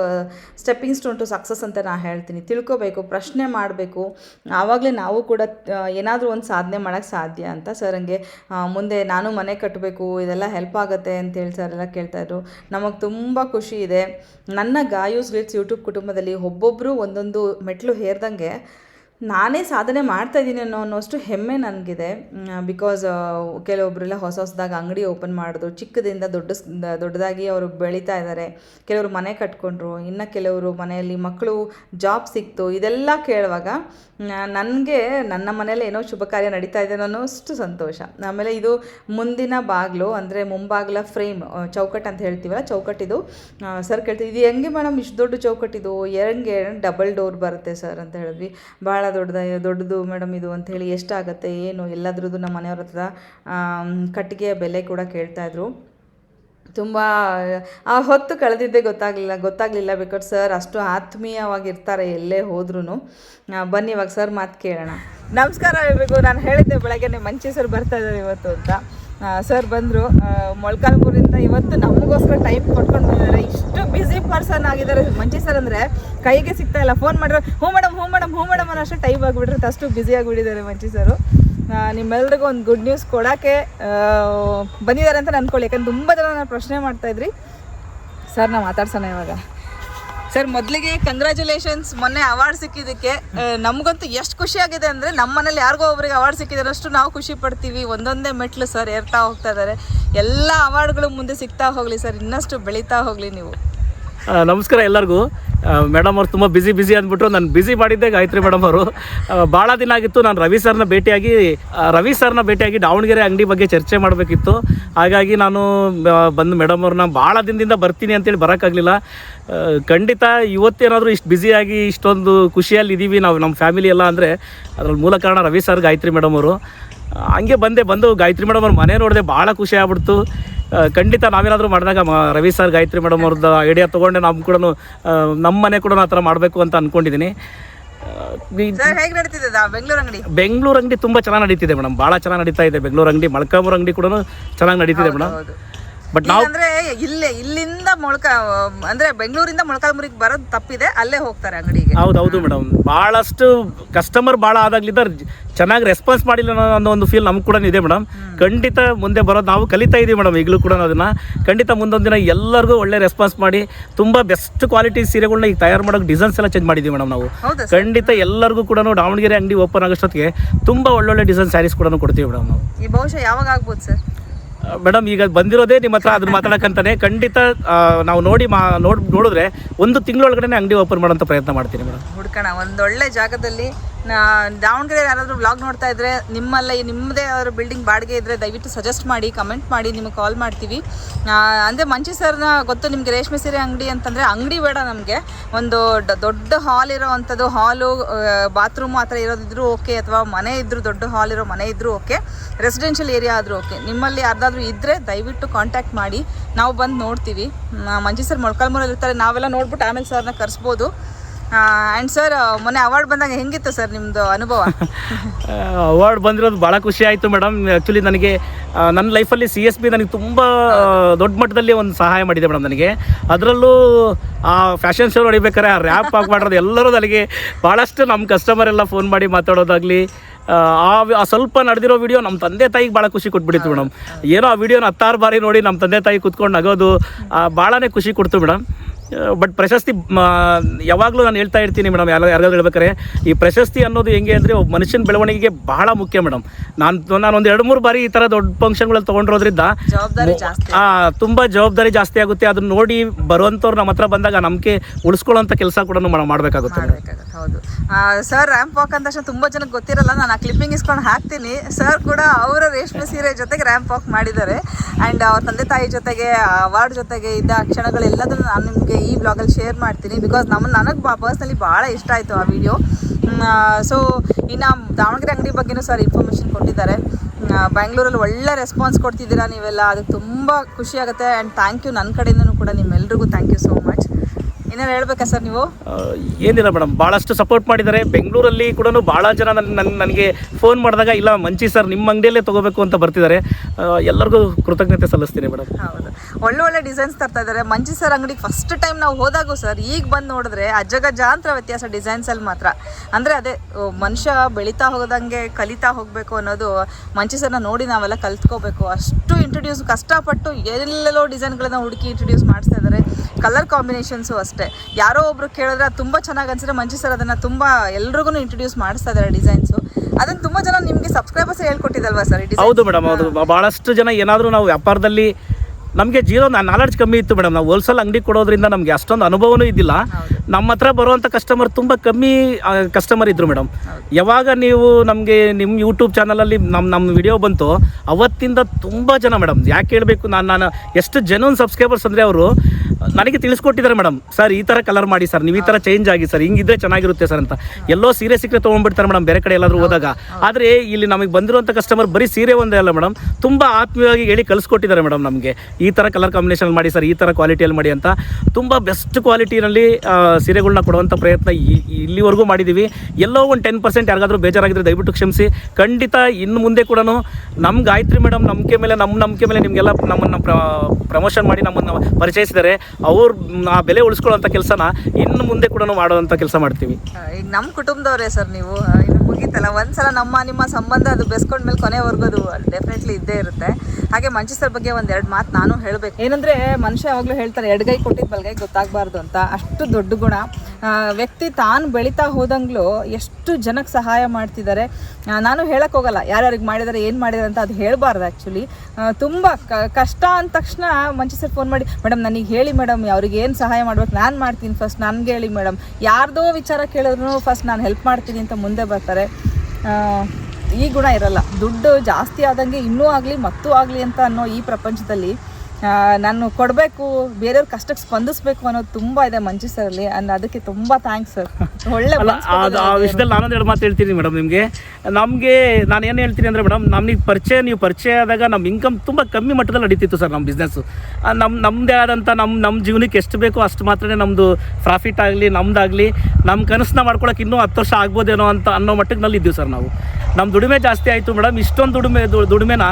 stepping stone to success ಅಂತ ನಾನು ಹೇಳ್ತೀನಿ. ತಿಳ್ಕೊಬೇಕು, ಪ್ರಶ್ನೆ ಮಾಡಬೇಕು. ಆವಾಗಲೇ ನಾವು ಕೂಡ ಏನಾದರೂ ಒಂದು ಸಾಧನೆ ಮಾಡೋಕ್ಕೆ ಸಾಧ್ಯ ಅಂತ ಸರ್ ಹಂಗೆ ಮುಂದೆ ನಾನು ಮನೆ ಕಟ್ಟಬೇಕು ಇದೆಲ್ಲ ಹೆಲ್ಪ್ ಆಗುತ್ತೆ ಅಂತೇಳಿ ಸರ್ ಎಲ್ಲ ಕೇಳ್ತಾಯಿದ್ರು ನಮಗೆ ತುಂಬ ಖುಷಿ ಇದೆ. ನನ್ನ ಗಾಯೂಸ್ ಗ್ಲಿಟ್ಸ್ ಯೂಟ್ಯೂಬ್ ಕುಟುಂಬದಲ್ಲಿ ಒಬ್ಬೊಬ್ಬರು ಒಂದೊಂದು ಮೆಟ್ಲು ಹೇರ್ದಂಗೆ ನಾನೇ ಸಾಧನೆ ಮಾಡ್ತಾ ಇದ್ದೀನಿ ಅನ್ನೋ ಅನ್ನೋಷ್ಟು ಹೆಮ್ಮೆ ನನಗಿದೆ. ಬಿಕಾಸ್ ಕೆಲವೊಬ್ಬರೆಲ್ಲ ಹೊಸ ಹೊಸದಾಗಿ ಅಂಗಡಿ ಓಪನ್ ಮಾಡಿದ್ರು ಚಿಕ್ಕದಿಂದ ದೊಡ್ಡ ದೊಡ್ಡದಾಗಿ ಅವರು ಬೆಳೀತಾ ಇದ್ದಾರೆ ಕೆಲವರು ಮನೆ ಕಟ್ಕೊಂಡ್ರು, ಇನ್ನು ಕೆಲವರು ಮನೆಯಲ್ಲಿ ಮಕ್ಕಳು ಜಾಬ್ ಸಿಕ್ತು, ಇದೆಲ್ಲ ಕೇಳುವಾಗ ನನಗೆ ನನ್ನ ಮನೇಲಿ ಏನೋ ಶುಭ ಕಾರ್ಯ ನಡೀತಾ ಇದೆ ಅನ್ನೋ ಅಷ್ಟು ಸಂತೋಷ. ಆಮೇಲೆ ಇದು ಮುಂದಿನ ಬಾಗಿಲು, ಅಂದರೆ ಮುಂಬಾಗಿಲ ಫ್ರೇಮ್ ಚೌಕಟ್ಟು ಅಂತ ಹೇಳ್ತೀವಲ್ಲ ಚೌಕಟ್ಟಿದು ಸರ್ ಕೇಳ್ತೀವಿ ಇದು ಹೆಂಗೆ ಮೇಡಮ್ ಇಷ್ಟು ದೊಡ್ಡ ಚೌಕಟ್ಟಿದು ಹೆಂಗೆ ಡಬಲ್ ಡೋರ್ ಬರುತ್ತೆ ಸರ್ ಅಂತ ಹೇಳಿದ್ವಿ. ಭಾಳ ದೊಡ್ಡದ, ದೊಡ್ಡದು ಮೇಡಮ್ ಇದು ಅಂತ ಹೇಳಿ ಎಷ್ಟಾಗುತ್ತೆ, ಏನು ಎಲ್ಲದ್ರದ್ದು ನಮ್ಮ ಮನೆಯವ್ರ ಹತ್ರ ಕಟ್ಟಿಗೆಯ ಬೆಲೆ ಕೂಡ ಕೇಳ್ತಾಯಿದ್ರು ತುಂಬ, ಆ ಹೊತ್ತು ಕಳೆದಿದ್ದೇ ಗೊತ್ತಾಗಲಿಲ್ಲ ಗೊತ್ತಾಗಲಿಲ್ಲ ಬಿಕಾಸ್ ಸರ್ ಅಷ್ಟು ಆತ್ಮೀಯವಾಗಿರ್ತಾರೆ ಎಲ್ಲೇ ಹೋದ್ರೂ ಬನ್ನಿ ಇವಾಗ ಸರ್ ಮಾತು ಕೇಳೋಣ. ನಮಸ್ಕಾರ ಹೇಳ್ಬೇಕು ನಾನು ಹೇಳಿದ್ದೆ ಬೆಳಗ್ಗೆ ಮಂಚಿ ಸರ್ ಬರ್ತಾ ಇದ್ದಾರೆ ಇವತ್ತು ಅಂತ. ಸರ್ ಬಂದರು ಮೊಳಕಾಲ್ಮೂರಿಂದ ಇವತ್ತು ನಮಗೋಸ್ಕರ ಟೈಮ್ ಕೊಟ್ಕೊಂಡು ಬಂದಿದ್ದಾರೆ. ಇಷ್ಟು ಬ್ಯುಸಿ ಪರ್ಸನ್ ಆಗಿದ್ದಾರೆ ಮಂಚಿ ಸರ್ ಅಂದರೆ ಕೈಗೆ ಸಿಗ್ತಾ ಇಲ್ಲ. ಫೋನ್ ಮಾಡಿದ್ರೆ, ಹ್ಞೂ ಮೇಡಮ್ ಹ್ಞೂ ಮೇಡಮ್ ಹ್ಞೂ ಮೇಡಮ್ ಅನ್ನೋ ಅಷ್ಟು ಟೈಮ್ ಆಗಿಬಿಟ್ರೆ ಅಷ್ಟು ಬ್ಯುಸಿ ಆಗಿಬಿಟ್ಟಿದ್ದಾರೆ ಮಂಚಿ ಸರು. ನಿಮ್ಮೆಲ್ರಿಗೂ ಒಂದು ಗುಡ್ ನ್ಯೂಸ್ ಕೊಡೋಕ್ಕೆ ಬಂದಿದ್ದಾರೆ ಅಂತ ಅನ್ಕೊಳ್ಳಿ ಯಾಕಂದ್ರೆ ತುಂಬ ಜನ ನಾನು ಪ್ರಶ್ನೆ ಮಾಡ್ತಾ ಇದ್ರಿ. ಸರ್ ನಾವು ಮಾತಾಡ್ಸೋಣ ಇವಾಗ. ಸರ್ ಮೊದಲಿಗೆ ಕಂಗ್ರ್ಯಾಚುಲೇಷನ್ಸ್ ಮೊನ್ನೆ ಅವಾರ್ಡ್ ಸಿಕ್ಕಿದ್ದಕ್ಕೆ ನಮಗಂತೂ ಎಷ್ಟು ಖುಷಿ ಆಗಿದೆ ಅಂದರೆ ನಮ್ಮ ಮನೇಲಿ ಯಾರಿಗೋ ಒಬ್ರಿಗೆ ಅವಾರ್ಡ್ ಸಿಕ್ಕಿದಾರಷ್ಟು ನಾವು ಖುಷಿ ಪಡ್ತೀವಿ. ಒಂದೊಂದೇ ಮೆಟ್ಲು ಸರ್ ಏರ್ತಾ ಹೋಗ್ತಾ ಇದ್ದಾರೆ. ಎಲ್ಲ ಅವಾರ್ಡ್ಗಳು ಮುಂದೆ ಸಿಗ್ತಾ ಹೋಗಲಿ ಸರ್ ಇನ್ನಷ್ಟು ಬೆಳೀತಾ ಹೋಗಲಿ ನೀವು. ನಮಸ್ಕಾರ ಎಲ್ಲರಿಗೂ. ಮೇಡಮ್ ಅವ್ರು ತುಂಬ ಬಿಸಿ ಬಿಸಿ ಅಂದ್ಬಿಟ್ಟು ನಾನು ಬಿಸಿ ಮಾಡಿದ್ದೆ ಗಾಯತ್ರಿ ಮೇಡಮ್ ಅವರು. ಭಾಳ ದಿನ ಆಗಿತ್ತು ನಾನು ರವಿ ಸರ್ನ ಭೇಟಿಯಾಗಿ ರವಿ ಸರ್ನ ಭೇಟಿಯಾಗಿ ದಾವಣಗೆರೆ ಅಂಗಡಿ ಬಗ್ಗೆ ಚರ್ಚೆ ಮಾಡಬೇಕಿತ್ತು. ಹಾಗಾಗಿ ನಾನು ಬಂದು ಮೇಡಮ್ ಅವ್ರನ್ನ ಭಾಳ ದಿನದಿಂದ ಬರ್ತೀನಿ ಅಂತೇಳಿ ಬರೋಕ್ಕಾಗಲಿಲ್ಲ. ಖಂಡಿತ ಇವತ್ತೇನಾದರೂ ಇಷ್ಟು ಬ್ಯುಸಿಯಾಗಿ ಇಷ್ಟೊಂದು ಖುಷಿಯಲ್ಲಿ ಇದ್ದೀವಿ ನಾವು ನಮ್ಮ ಫ್ಯಾಮಿಲಿ ಎಲ್ಲ ಅಂದರೆ ಅದ್ರಲ್ಲಿ ಮೂಲ ಕಾರಣ ರವಿ ಸರ್ ಗಾಯತ್ರಿ ಮೇಡಮ್ ಅವರು. ಹಂಗೆ ಬಂದೆ, ಬಂದು ಗಾಯತ್ರಿ ಮೇಡಮ್ ಅವ್ರ ಮನೆ ನೋಡಿದೆ ಭಾಳ ಖುಷಿ ಆಗ್ಬಿಡ್ತು. ಖಂಡಿತ ನಾವೇನಾದರೂ ಮಾಡಿದಾಗ ಮ ರವಿ ಸರ್ ಗಾಯತ್ರಿ ಮೇಡಮ್ ಅವ್ರದ್ದು ಐಡಿಯಾ ತಗೊಂಡೆ ನಮ್ಮ ಕೂಡ ನಮ್ಮ ಮನೆ ಕೂಡ ಆ ಥರ ಮಾಡಬೇಕು ಅಂತ ಅಂದ್ಕೊಂಡಿದ್ದೀನಿ ಬೆಂಗಳೂರು ಅಂಗಡಿ? ಬೆಂಗಳೂರು ಅಂಗಡಿ ತುಂಬ ಚೆನ್ನಾಗಿ ನಡೀತಿದೆ ಮೇಡಮ್. ಭಾಳ ಚೆನ್ನಾಗಿ ನಡೀತಾ ಇದೆ. ಬೆಂಗಳೂರು ಅಂಗಡಿ ಮಳಕಾಮೂರು ಅಂಗಡಿ ಕೂಡ ಚೆನ್ನಾಗಿ ನಡೀತಿದೆ ಮೇಡಮ್. ಬಟ್ ನಾವು ಅಂದ್ರೆ ಇಲ್ಲೇ ಇಲ್ಲಿಂದ ಮೊಳಕ ಅಂದ್ರೆ ಬೆಂಗಳೂರಿಂದ ಮೊಳಕಾಲ್ಮುರಿಗೆ ಬರೋದು ತಪ್ಪಿದೆ ಅಲ್ಲೇ ಹೋಗ್ತಾರೆ ಅಂಗಡಿಗೆ. ಹೌದು ಹೌದು ಮೇಡಮ್ ಭಾಳಷ್ಟು ಕಸ್ಟಮರ್ ಭಾಳ ಆದಾಗ್ಲಿಂದ ಚೆನ್ನಾಗಿ ರೆಸ್ಪಾನ್ಸ್ ಮಾಡಿಲ್ಲ ಅನ್ನೋ- ಒಂದು ಫೀಲ್ ನಮ್ಗೆ ಕೂಡ ಇದೆ ಮೇಡಮ್ ಖಂಡಿತ ಮುಂದೆ ಬರೋದು ನಾವು ಕಲಿತಾ ಇದೀವಿ ಮೇಡಮ್ ಈಗಲೂ ಕೂಡ ಅದನ್ನ. ಖಂಡಿತ ಮುಂದೊಂದು ದಿನ ಎಲ್ಲರಿಗೂ ಒಳ್ಳೆ ರೆಸ್ಪಾನ್ಸ್ ಮಾಡಿ ತುಂಬ ಬೆಸ್ಟ್ ಕ್ವಾಲಿಟಿ ಸೀರೆಗಳನ್ನ ಈಗ ತಯಾರು ಮಾಡೋಕೆ ಡಿಸೈನ್ಸ್ ಎಲ್ಲ ಚೇಂಜ್ ಮಾಡಿದ್ದೀವಿ ಮೇಡಮ್ ನಾವು. ಹೌದಾ ಖಂಡಿತ ಎಲ್ಲರಿಗೂ ಕೂಡ ದಾವಣಗೆರೆ ಅಂಗಡಿ ಓಪನ್ ಆಗೋಷ್ಟೊತ್ತಿಗೆ ತುಂಬ ಒಳ್ಳೊಳ್ಳೆ ಡಿಸೈನ್ ಸ್ಯಾರೀಸ್ ಕೂಡ ಕೊಡ್ತೀವಿ ಮೇಡಮ್ ನಾವು. ಈ ಬಹುಶಃ ಯಾವಾಗ ಆಗ್ಬೋದು ಸರ್ ಮೇಡಮ್, ಈಗ ಬಂದಿರೋದೇ ನಿಮ್ಮ ಹತ್ರ ಅದನ್ನ ಮಾತಾಡಕ್ಕಂತಾನೆ. ಖಂಡಿತ ನಾವು ನೋಡಿ ಮಾ, ನೋಡ್, ನೋಡಿದ್ರೆ ಒಂದು ತಿಂಗಳೊಳಗಡೆ ಅಂಗಡಿ ಓಪನ್ ಮಾಡೋಂಥ ಪ್ರಯತ್ನ ಮಾಡ್ತೀನಿ ಮೇಡಮ್. ಹುಡ್ಕೋಣ ಒಂದೊಳ್ಳೆ ಜಾಗದಲ್ಲಿ ದಾವಣಗೆರೆ ಯಾರಾದರೂ ಬ್ಲಾಗ್ ನೋಡ್ತಾ ಇದ್ರೆ, ನಿಮ್ಮಲ್ಲ, ನಿಮ್ಮದೇ ಯಾವ್ದಾದ್ರು ಬಿಲ್ಡಿಂಗ್ ಬಾಡಿಗೆ ಇದ್ರೆ ದಯವಿಟ್ಟು ಸಜೆಸ್ಟ್ ಮಾಡಿ ಕಮೆಂಟ್ ಮಾಡಿ, ನಿಮಗೆ ಕಾಲ್ ಮಾಡ್ತೀವಿ. ಅಂದರೆ ಮಂಚಿ ಸರ್ನ ಗೊತ್ತು ನಿಮಗೆ ರೇಷ್ಮೆ ಸೀರೆ ಅಂಗಡಿ ಅಂತಂದರೆ ಅಂಗಡಿ ಬೇಡ ನಮಗೆ. ಒಂದು ದೊಡ್ಡ ಹಾಲ್ ಇರೋ ಅಂಥದ್ದು ಹಾಲು ಬಾತ್ರೂಮು ಆ ಥರ ಇರೋದಿದ್ರು ಓಕೆ ಅಥವಾ ಮನೆ ಇದ್ದರೂ ದೊಡ್ಡ ಹಾಲ್ ಇರೋ ಮನೆ ಇದ್ದರೂ ಓಕೆ ರೆಸಿಡೆನ್ಷಿಯಲ್ ಏರಿಯಾ ಆದರೂ ಓಕೆ ನಿಮ್ಮಲ್ಲಿ ಯಾರ್ದಾದ್ರೂ ಇದ್ದರೆ ದಯವಿಟ್ಟು ಕಾಂಟ್ಯಾಕ್ಟ್ ಮಾಡಿ. ನಾವು ಬಂದು ನೋಡ್ತೀವಿ. ಮಂಜು ಸರ್ ಮೊಳಕಾಲ್ಮೂರಲ್ಲಿ ಇರ್ತಾರೆ ನಾವೆಲ್ಲ ನೋಡ್ಬಿಟ್ಟು ಆಮೇಲೆ ಸರ್ನ ಕರೆಸ್ಬೋದು. ಆ್ಯಂಡ್ ಸರ್ ಮೊನ್ನೆ ಅವಾರ್ಡ್ ಬಂದಾಗ ಹೆಂಗಿತ್ತು ಸರ್ ನಿಮ್ಮದು ಅನುಭವ? (laughs) ಅವಾರ್ಡ್ ಬಂದಿರೋದು ಭಾಳ ಖುಷಿ ಆಯಿತು ಮೇಡಮ್ ಆ್ಯಕ್ಚುಲಿ ನನಗೆ ನನ್ನ ಲೈಫಲ್ಲಿ ಸಿ ಎಸ್ ಬಿ ನನಗೆ ತುಂಬ ದೊಡ್ಡ ಮಟ್ಟದಲ್ಲಿ ಒಂದು ಸಹಾಯ ಮಾಡಿದೆ ಮೇಡಮ್ ನನಗೆ. ಅದರಲ್ಲೂ, ಆ ಫ್ಯಾಷನ್ ಶೋ ಹೊಡಿಬೇಕಾರೆ ಆ ರ್ಯಾಪ್ ಆಗಿ ಮಾಡಿರೋದು ಎಲ್ಲರೂ ನನಗೆ ಭಾಳಷ್ಟು ನಮ್ಮ ಕಸ್ಟಮರ್ ಎಲ್ಲ ಫೋನ್ ಮಾಡಿ ಮಾತಾಡೋದಾಗಲಿ, ಆ ಸ್ವಲ್ಪ ನಡೆದಿರೋ ವಿಡಿಯೋ ನಮ್ಮ ತಂದೆ ತಾಯಿಗೆ ಭಾಳ ಖುಷಿ ಕೊಟ್ಬಿಡ್ತು ಮೇಡಮ್ ಏನೋ ಆ ವಿಡಿಯೋನ ಹತ್ತಾರು ಬಾರಿ ನೋಡಿ ನಮ್ಮ ತಂದೆ ತಾಯಿ ಕುತ್ಕೊಂಡು ನಗೋದು ಭಾಳನೇ ಖುಷಿ ಕೊಡ್ತು ಮೇಡಮ್ ಬಟ್ ಪ್ರಶಸ್ತಿ ಯಾವಾಗಲೂ ನಾನು ಹೇಳ್ತಾ ಇರ್ತೀನಿ ಮೇಡಮ್ ಯಾರು ಯಾರಿಗಾದ್ರು ಹೇಳ್ಬೇಕಾರೆ ಈ ಪ್ರಶಸ್ತಿ ಅನ್ನೋದು ಹೆಂಗೆ ಅಂದರೆ ಒಬ್ಬ ಮನುಷ್ಯನ ಬೆಳವಣಿಗೆಗೆ ಬಹಳ ಮುಖ್ಯ ಮೇಡಮ್. ನಾನು ನಾನು ಒಂದು ಎರಡು ಮೂರು ಬಾರಿ ಈ ಥರ ದೊಡ್ಡ ಫಂಕ್ಷನ್ಗಳಲ್ಲಿ ತೊಗೊಂಡಿರೋದ್ರಿಂದ ಜವಾಬ್ದಾರಿ ಜಾಸ್ತಿ ಆ, ತುಂಬ ಜವಾಬ್ದಾರಿ ಜಾಸ್ತಿ ಆಗುತ್ತೆ. ಅದನ್ನ ನೋಡಿ ಬರುವಂಥವ್ರು ನಮ್ಮ ಹತ್ರ ಬಂದಾಗ ನಂಬಿಕೆ ಉಳಿಸ್ಕೊಳ್ಳೋಂಥ ಕೆಲಸ ಕೂಡ ಮೇಡಮ್. ಮಾಡ್ಬೇಕಾಗತ್ತೆ ಹೌದು. ಸರ್ ರ್ಯಾಂಪ್ ವಾಕ್ ಅಂದ ತಕ್ಷಣ ತುಂಬ ಜನಕ್ಕೆ ಗೊತ್ತಿರಲ್ಲ ನಾನು ಆ ಕ್ಲಿಪ್ಪಿಂಗ್ ಇಸ್ಕೊಂಡು ಹಾಕ್ತೀನಿ. ಸರ್ ಕೂಡ ಅವರ ರೇಷ್ಮೆ ಸೀರೆ ಜೊತೆಗೆ ರ್ಯಾಂಪ್ ವಾಕ್ ಮಾಡಿದ್ದಾರೆ. ಆ್ಯಂಡ್ ಅವ್ರ ತಂದೆ ತಾಯಿ ಜೊತೆಗೆ ಅವಾರ್ಡ್ ಜೊತೆಗೆ ಇದ್ದ ಕ್ಷಣಗಳೆಲ್ಲದನ್ನು ನಾನು ನಿಮಗೆ ಈ ಬ್ಲಾಗಲ್ಲಿ ಶೇರ್ ಮಾಡ್ತೀನಿ ಬಿಕಾಸ್ ನಮ್ಮ ನನಗೆ ಪರ್ಸ್ನಲಿ ಭಾಳ ಇಷ್ಟ ಆಯಿತು ಆ ವಿಡಿಯೋ ಸೊ ಇನ್ನು ದಾವಣಗೆರೆ ಅಂಗಡಿ ಬಗ್ಗೆನೂ ಸರ್ ಇನ್ಫಾರ್ಮೇಷನ್ ಕೊಟ್ಟಿದ್ದಾರೆ. ಬ್ಯಾಂಗ್ಳೂರಲ್ಲಿ ಒಳ್ಳೆ ರೆಸ್ಪಾನ್ಸ್ ಕೊಡ್ತಿದ್ದೀರಾ ನೀವೆಲ್ಲ? ಅದಕ್ಕೆ ತುಂಬ ಖುಷಿ ಆಗುತ್ತೆ ಆ್ಯಂಡ್ ಥ್ಯಾಂಕ್ ಯು ನನ್ನ ಕಡೆಯಿಂದನೂ ಕೂಡ ನಿಮ್ಮೆಲ್ರಿಗೂ ಥ್ಯಾಂಕ್ ಯು ಸೋ ಮಚ್ ಹೇಳ್ಬೇಕಾ ಸರ್ ನೀವು? ಏನಿಲ್ಲ ಮೇಡಮ್ ಭಾಳಷ್ಟು ಸಪೋರ್ಟ್ ಮಾಡಿದ್ದಾರೆ. ಬೆಂಗಳೂರಲ್ಲಿ ಕೂಡ ಭಾಳ ಜನ ನನ್ನ ನನ್ನ ನನಗೆ ಫೋನ್ ಮಾಡಿದಾಗ ಇಲ್ಲ ಮಂಚಿ ಸರ್ ನಿಮ್ಮ ಅಂಗಡಿಯಲ್ಲೇ ತಗೋಬೇಕು ಅಂತ ಬರ್ತಿದ್ದಾರೆ. ಎಲ್ಲರಿಗೂ ಕೃತಜ್ಞತೆ ಸಲ್ಲಿಸ್ತೀನಿ ಮೇಡಮ್. ಹೌದು. ಒಳ್ಳೆ ಒಳ್ಳೆ ಡಿಸೈನ್ಸ್ ತರ್ತಾ ಇದ್ದಾರೆ. ಮಂಚಿ ಸರ್ ಅಂಗಡಿಗೆ ಫಸ್ಟ್ ಟೈಮ್ ನಾವು ಹೋದಾಗೂ ಸರ್ ಈಗ ಬಂದು ನೋಡಿದ್ರೆ ಅಜಗಜಾಂತರ ವ್ಯತ್ಯಾಸ ಡಿಸೈನ್ಸಲ್ಲಿ ಮಾತ್ರ. ಅಂದರೆ ಅದೇ ಮನುಷ್ಯ ಬೆಳೀತಾ ಹೋದಂಗೆ ಕಲಿತಾ ಹೋಗಬೇಕು ಅನ್ನೋದು ಮಂಚಿ ಸರ್ನ ನೋಡಿ ನಾವೆಲ್ಲ ಕಲ್ತ್ಕೋಬೇಕು. ಅಷ್ಟು ಇಂಟ್ರೊಡ್ಯೂಸ್ ಕಷ್ಟಪಟ್ಟು ಎಲ್ಲೆಲ್ಲೋ ಡಿಸೈನ್ಗಳನ್ನ ಹುಡುಕಿ ಇಂಟ್ರೊಡ್ಯೂಸ್ ಮಾಡಿಸ್ತಾ ಇದ್ದಾರೆ. ಕಲರ್ ಕಾಂಬಿನೇಷನ್ಸು ಅಷ್ಟೇ. ಯಾರೋ ಒಬ್ರು ಕೇಳಿದ್ರೆ ಅದು ತುಂಬ ಚೆನ್ನಾಗಿ ಅನ್ಸಿದ್ರೆ ಮಂಜು ಸರ್ ಅದನ್ನು ತುಂಬ ಎಲ್ರಿಗೂ ಇಂಟ್ರೊಡ್ಯೂಸ್ ಮಾಡಿಸ್ತಾ ಇದ್ದಾರೆ ಡಿಸೈನ್ಸು ಅದನ್ನು ತುಂಬ ಜನ ನಿಮಗೆ ಸಬ್ಸ್ಕ್ರೈಬರ್ಸ್ ಹೇಳ್ಕೊಟ್ಟಿದ್ದಲ್ವಾ ಸರ್ ಹೌದು ಮೇಡಮ್ ಹೌದು. ಭಾಳಷ್ಟು ಜನ ಏನಾದರೂ ನಾವು ವ್ಯಾಪಾರದಲ್ಲಿ ನಮಗೆ ಜೀರೋ ನಾಲೆಡ್ಜ್ ಕಮ್ಮಿ ಇತ್ತು ಮೇಡಮ್ ನಾವು ಹೋಲ್ಸೇಲ್ ಅಂಗಡಿ ಕೊಡೋದ್ರಿಂದ ನಮಗೆ ಅಷ್ಟೊಂದು ಅನುಭವನೂ ಇದ್ದಿಲ್ಲ. ನಮ್ಮ ಹತ್ರ ಬರುವಂಥ ಕಸ್ಟಮರ್ ತುಂಬ ಕಮ್ಮಿ ಕಸ್ಟಮರ್ ಇದ್ದರು ಮೇಡಮ್ ಯಾವಾಗ ನೀವು ನಮಗೆ ನಿಮ್ಮ ಯೂಟ್ಯೂಬ್ ಚಾನಲಲ್ಲಿ ನಮ್ಮ ನಮ್ಮ ವಿಡಿಯೋ ಬಂತು ಅವತ್ತಿಂದ ತುಂಬ ಜನ ಮೇಡಮ್ ಯಾಕೆ ಹೇಳಬೇಕು? ನಾನು ನಾನು ಎಷ್ಟು ಜನ ಸಬ್ಸ್ಕ್ರೈಬರ್ಸ್ ಅಂದರೆ ಅವರು ನನಗೆ ತಿಳಿಸ್ಕೊಟ್ಟಿದ್ದಾರೆ ಮೇಡಮ್ ಸರ್ ಈ ಥರ ಕಲರ್ ಮಾಡಿ ಸರ್ ನೀವು ಈ ಥರ ಚೇಂಜ್ ಆಗಿ ಸರ್ ಹಿಂಗಿದ್ರೆ ಚೆನ್ನಾಗಿರುತ್ತೆ ಸರ್ ಅಂತ. ಎಲ್ಲೋ ಸೀರೆ ಸಿಕ್ಕರೆ ತೊಗೊಂಡ್ಬಿಡ್ತಾರೆ ಮೇಡಮ್ ಬೇರೆ ಕಡೆ ಎಲ್ಲಾದರೂ ಹೋದಾಗ. ಆದರೆ ಇಲ್ಲಿ ನಮಗೆ ಬಂದಿರುವಂಥ ಕಸ್ಟಮರ್ ಬರೀ ಸೀರೆ ಒಂದೇ ಅಲ್ಲ ಮೇಡಮ್ ತುಂಬ ಆತ್ಮೀಯವಾಗಿ ಹೇಳಿ ಕಳಿಸ್ಕೊಟ್ಟಿದ್ದಾರೆ ಮೇಡಮ್ ನಮಗೆ. ಈ ಥರ ಕಲರ್ ಕಾಂಬಿನೇಷನ್ ಮಾಡಿ ಸರ್ ಈ ಥರ ಕ್ವಾಲಿಟಿಯಲ್ಲಿ ಮಾಡಿ ಅಂತ ತುಂಬ ಬೆಸ್ಟ್ ಕ್ವಾಲಿಟಿನಲ್ಲಿ ಸೀರೆಗಳನ್ನ ಕೊಡುವಂಥ ಪ್ರಯತ್ನ ಇಲ್ಲಿವರೆಗೂ ಮಾಡಿದ್ದೀವಿ ಎಲ್ಲೋ ಒಂದು ಟೆನ್ ಪರ್ಸೆಂಟ್ ಯಾರಿಗಾದರೂ ಬೇಜಾರಾಗಿದ್ರೆ ದಯವಿಟ್ಟು ಕ್ಷಮಿಸಿ. ಖಂಡಿತ ಇನ್ನು ಮುಂದೆ ಕೂಡ ನಮ್ಮ ಗಾಯತ್ರಿ ಮೇಡಮ್ ನಂಬಿಕೆ ಮೇಲೆ ನಮ್ಮ ನಂಬಿಕೆ ಮೇಲೆ ನಿಮಗೆಲ್ಲ ನಮ್ಮನ್ನು ಪ್ರಮೋಷನ್ ಮಾಡಿ ನಮ್ಮನ್ನು ಪರಿಚಯಿಸಿದರೆ ಅವ್ರು ಆ ಬೆಲೆ ಉಳಿಸ್ಕೊಳ್ಳೋಂಥ ಕೆಲಸನ ಇನ್ನು ಮುಂದೆ ಕೂಡ ಮಾಡುವಂಥ ಕೆಲಸ ಮಾಡ್ತೀವಿ. ಈಗ ನಮ್ಮ ಕುಟುಂಬದವರೇ ಸರ್ ನೀವು ಮುಗೀತಲ್ಲ ಒಂದ್ಸಲ ನಮ್ಮ ನಿಮ್ಮ ಸಂಬಂಧ ಅದು ಬೆಸ್ಕೊಂಡ್ಮೇಲೆ ಕೊನೆವರೆಗೂ ಅದು ಡೆಫಿನೆಟ್ಲಿ ಇದ್ದೇ ಇರುತ್ತೆ. ಹಾಗೆ ಮಂಚು ಸರ್ ಬಗ್ಗೆ ಒಂದೆರಡು ಮಾತು ನಾನು ಹೇಳಬೇಕು. ಏನಂದ್ರೆ, ಮನುಷ್ಯ ಯಾವಾಗಲೂ ಹೇಳ್ತಾರೆ ಎಡಗೈ ಕೊಟ್ಟಿದ್ದು ಬಲಗೈ ಗೊತ್ತಾಗಬಾರ್ದು ಅಂತ. ಅಷ್ಟು ದೊಡ್ಡ ಗುಣ. ವ್ಯಕ್ತಿ ತಾನು ಬೆಳೀತಾ ಹೋದಂಗ್ಲೂ ಎಷ್ಟು ಜನಕ್ಕೆ ಸಹಾಯ ಮಾಡ್ತಿದ್ದಾರೆ ನಾನು ಹೇಳಕ್ ಹೋಗಲ್ಲ. ಯಾರ್ಯಾರಿಗೆ ಮಾಡಿದ್ದಾರೆ ಏನು ಮಾಡಿದಾರೆ ಅಂತ ಅದು ಹೇಳಬಾರ್ದು ಆ್ಯಕ್ಚುಲಿ ತುಂಬ ಕಷ್ಟ ಅಂದ ತಕ್ಷಣ ಮಂಚು ಸರ್ ಫೋನ್ ಮಾಡಿ ಮೇಡಮ್ ನನಗೆ ಹೇಳಿ ಮೇಡಮ್ ಅವ್ರಿಗೆ ಏನು ಸಹಾಯ ಮಾಡ್ಬೇಕು? ನಾನು ಮಾಡ್ತೀನಿ ಫಸ್ಟ್ ನನಗೆ ಹೇಳಿ ಮೇಡಮ್ ಯಾರ್ದೋ ವಿಚಾರ ಕೇಳಿದ್ರು ಫಸ್ಟ್ ನಾನು ಹೆಲ್ಪ್ ಮಾಡ್ತೀನಿ ಅಂತ ಮುಂದೆ ಬರ್ತಾರೆ. ಈ ಗುಣ ಇರಲ್ಲ. ದುಡ್ಡು ಜಾಸ್ತಿ ಆದಂಗೆ ಇನ್ನೂ ಆಗಲಿ ಮತ್ತೂ ಆಗಲಿ ಅಂತ ಅನ್ನೋ ಈ ಪ್ರಪಂಚದಲ್ಲಿ ನಾನು ಕೊಡಬೇಕು ಬೇರೆಯವ್ರ ಕಷ್ಟಕ್ಕೆ ಸ್ಪಂದಿಸ್ಬೇಕು ಅನ್ನೋದು ತುಂಬ ಇದೆ ಮಂಜು ಸರಲ್ಲಿ ಅಂಡ್ ಅದಕ್ಕೆ ತುಂಬ ಥ್ಯಾಂಕ್ಸ್ ಸರ್ ಒಳ್ಳೆ ಅದು ಆ. ವಿಷಯದಲ್ಲಿ ನಾನೊಂದು ಎರಡು ಮಾತು ಹೇಳ್ತೀನಿ ಮೇಡಮ್ ನಿಮಗೆ. ನಮಗೆ ನಾನು ಏನು ಹೇಳ್ತೀನಿ ಅಂದರೆ ಮೇಡಮ್ ನಮಗೆ ಪರಿಚಯ ನೀವು ಪರಿಚಯ ಆದಾಗ ನಮ್ಮ ಇನ್ಕಮ್ ತುಂಬ ಕಮ್ಮಿ ಮಟ್ಟದಲ್ಲಿ ನಡೀತಿತ್ತು ಸರ್ ನಮ್ಮ ಬಿಸ್ನೆಸ್ಸು ನಮ್ಮ ನಮ್ಮದೇ ಆದಂಥ ನಮ್ಮ ನಮ್ಮ ಜೀವನಕ್ಕೆ ಎಷ್ಟು ಬೇಕೋ ಅಷ್ಟು ಮಾತ್ರನೇ ನಮ್ಮದು ಪ್ರಾಫಿಟ್ ಆಗಲಿ ನಮ್ಮದಾಗಲಿ ನಮ್ಮ ಕನಸನ್ನ ಮಾಡ್ಕೊಳಕ್ಕೆ ಇನ್ನೂ ಹತ್ತು ವರ್ಷ ಆಗ್ಬೋದೇನೋ ಅಂತ ಅನ್ನೋ ಮಟ್ಟಕ್ಕೆ ಇದ್ದೀವಿ ಸರ್ ನಾವು. ನಮ್ಮ ದುಡಿಮೆ ಜಾಸ್ತಿ ಆಯಿತು ಮೇಡಮ್ ಇಷ್ಟೊಂದು ದುಡಿಮೆ ದುಡಿಮೆನ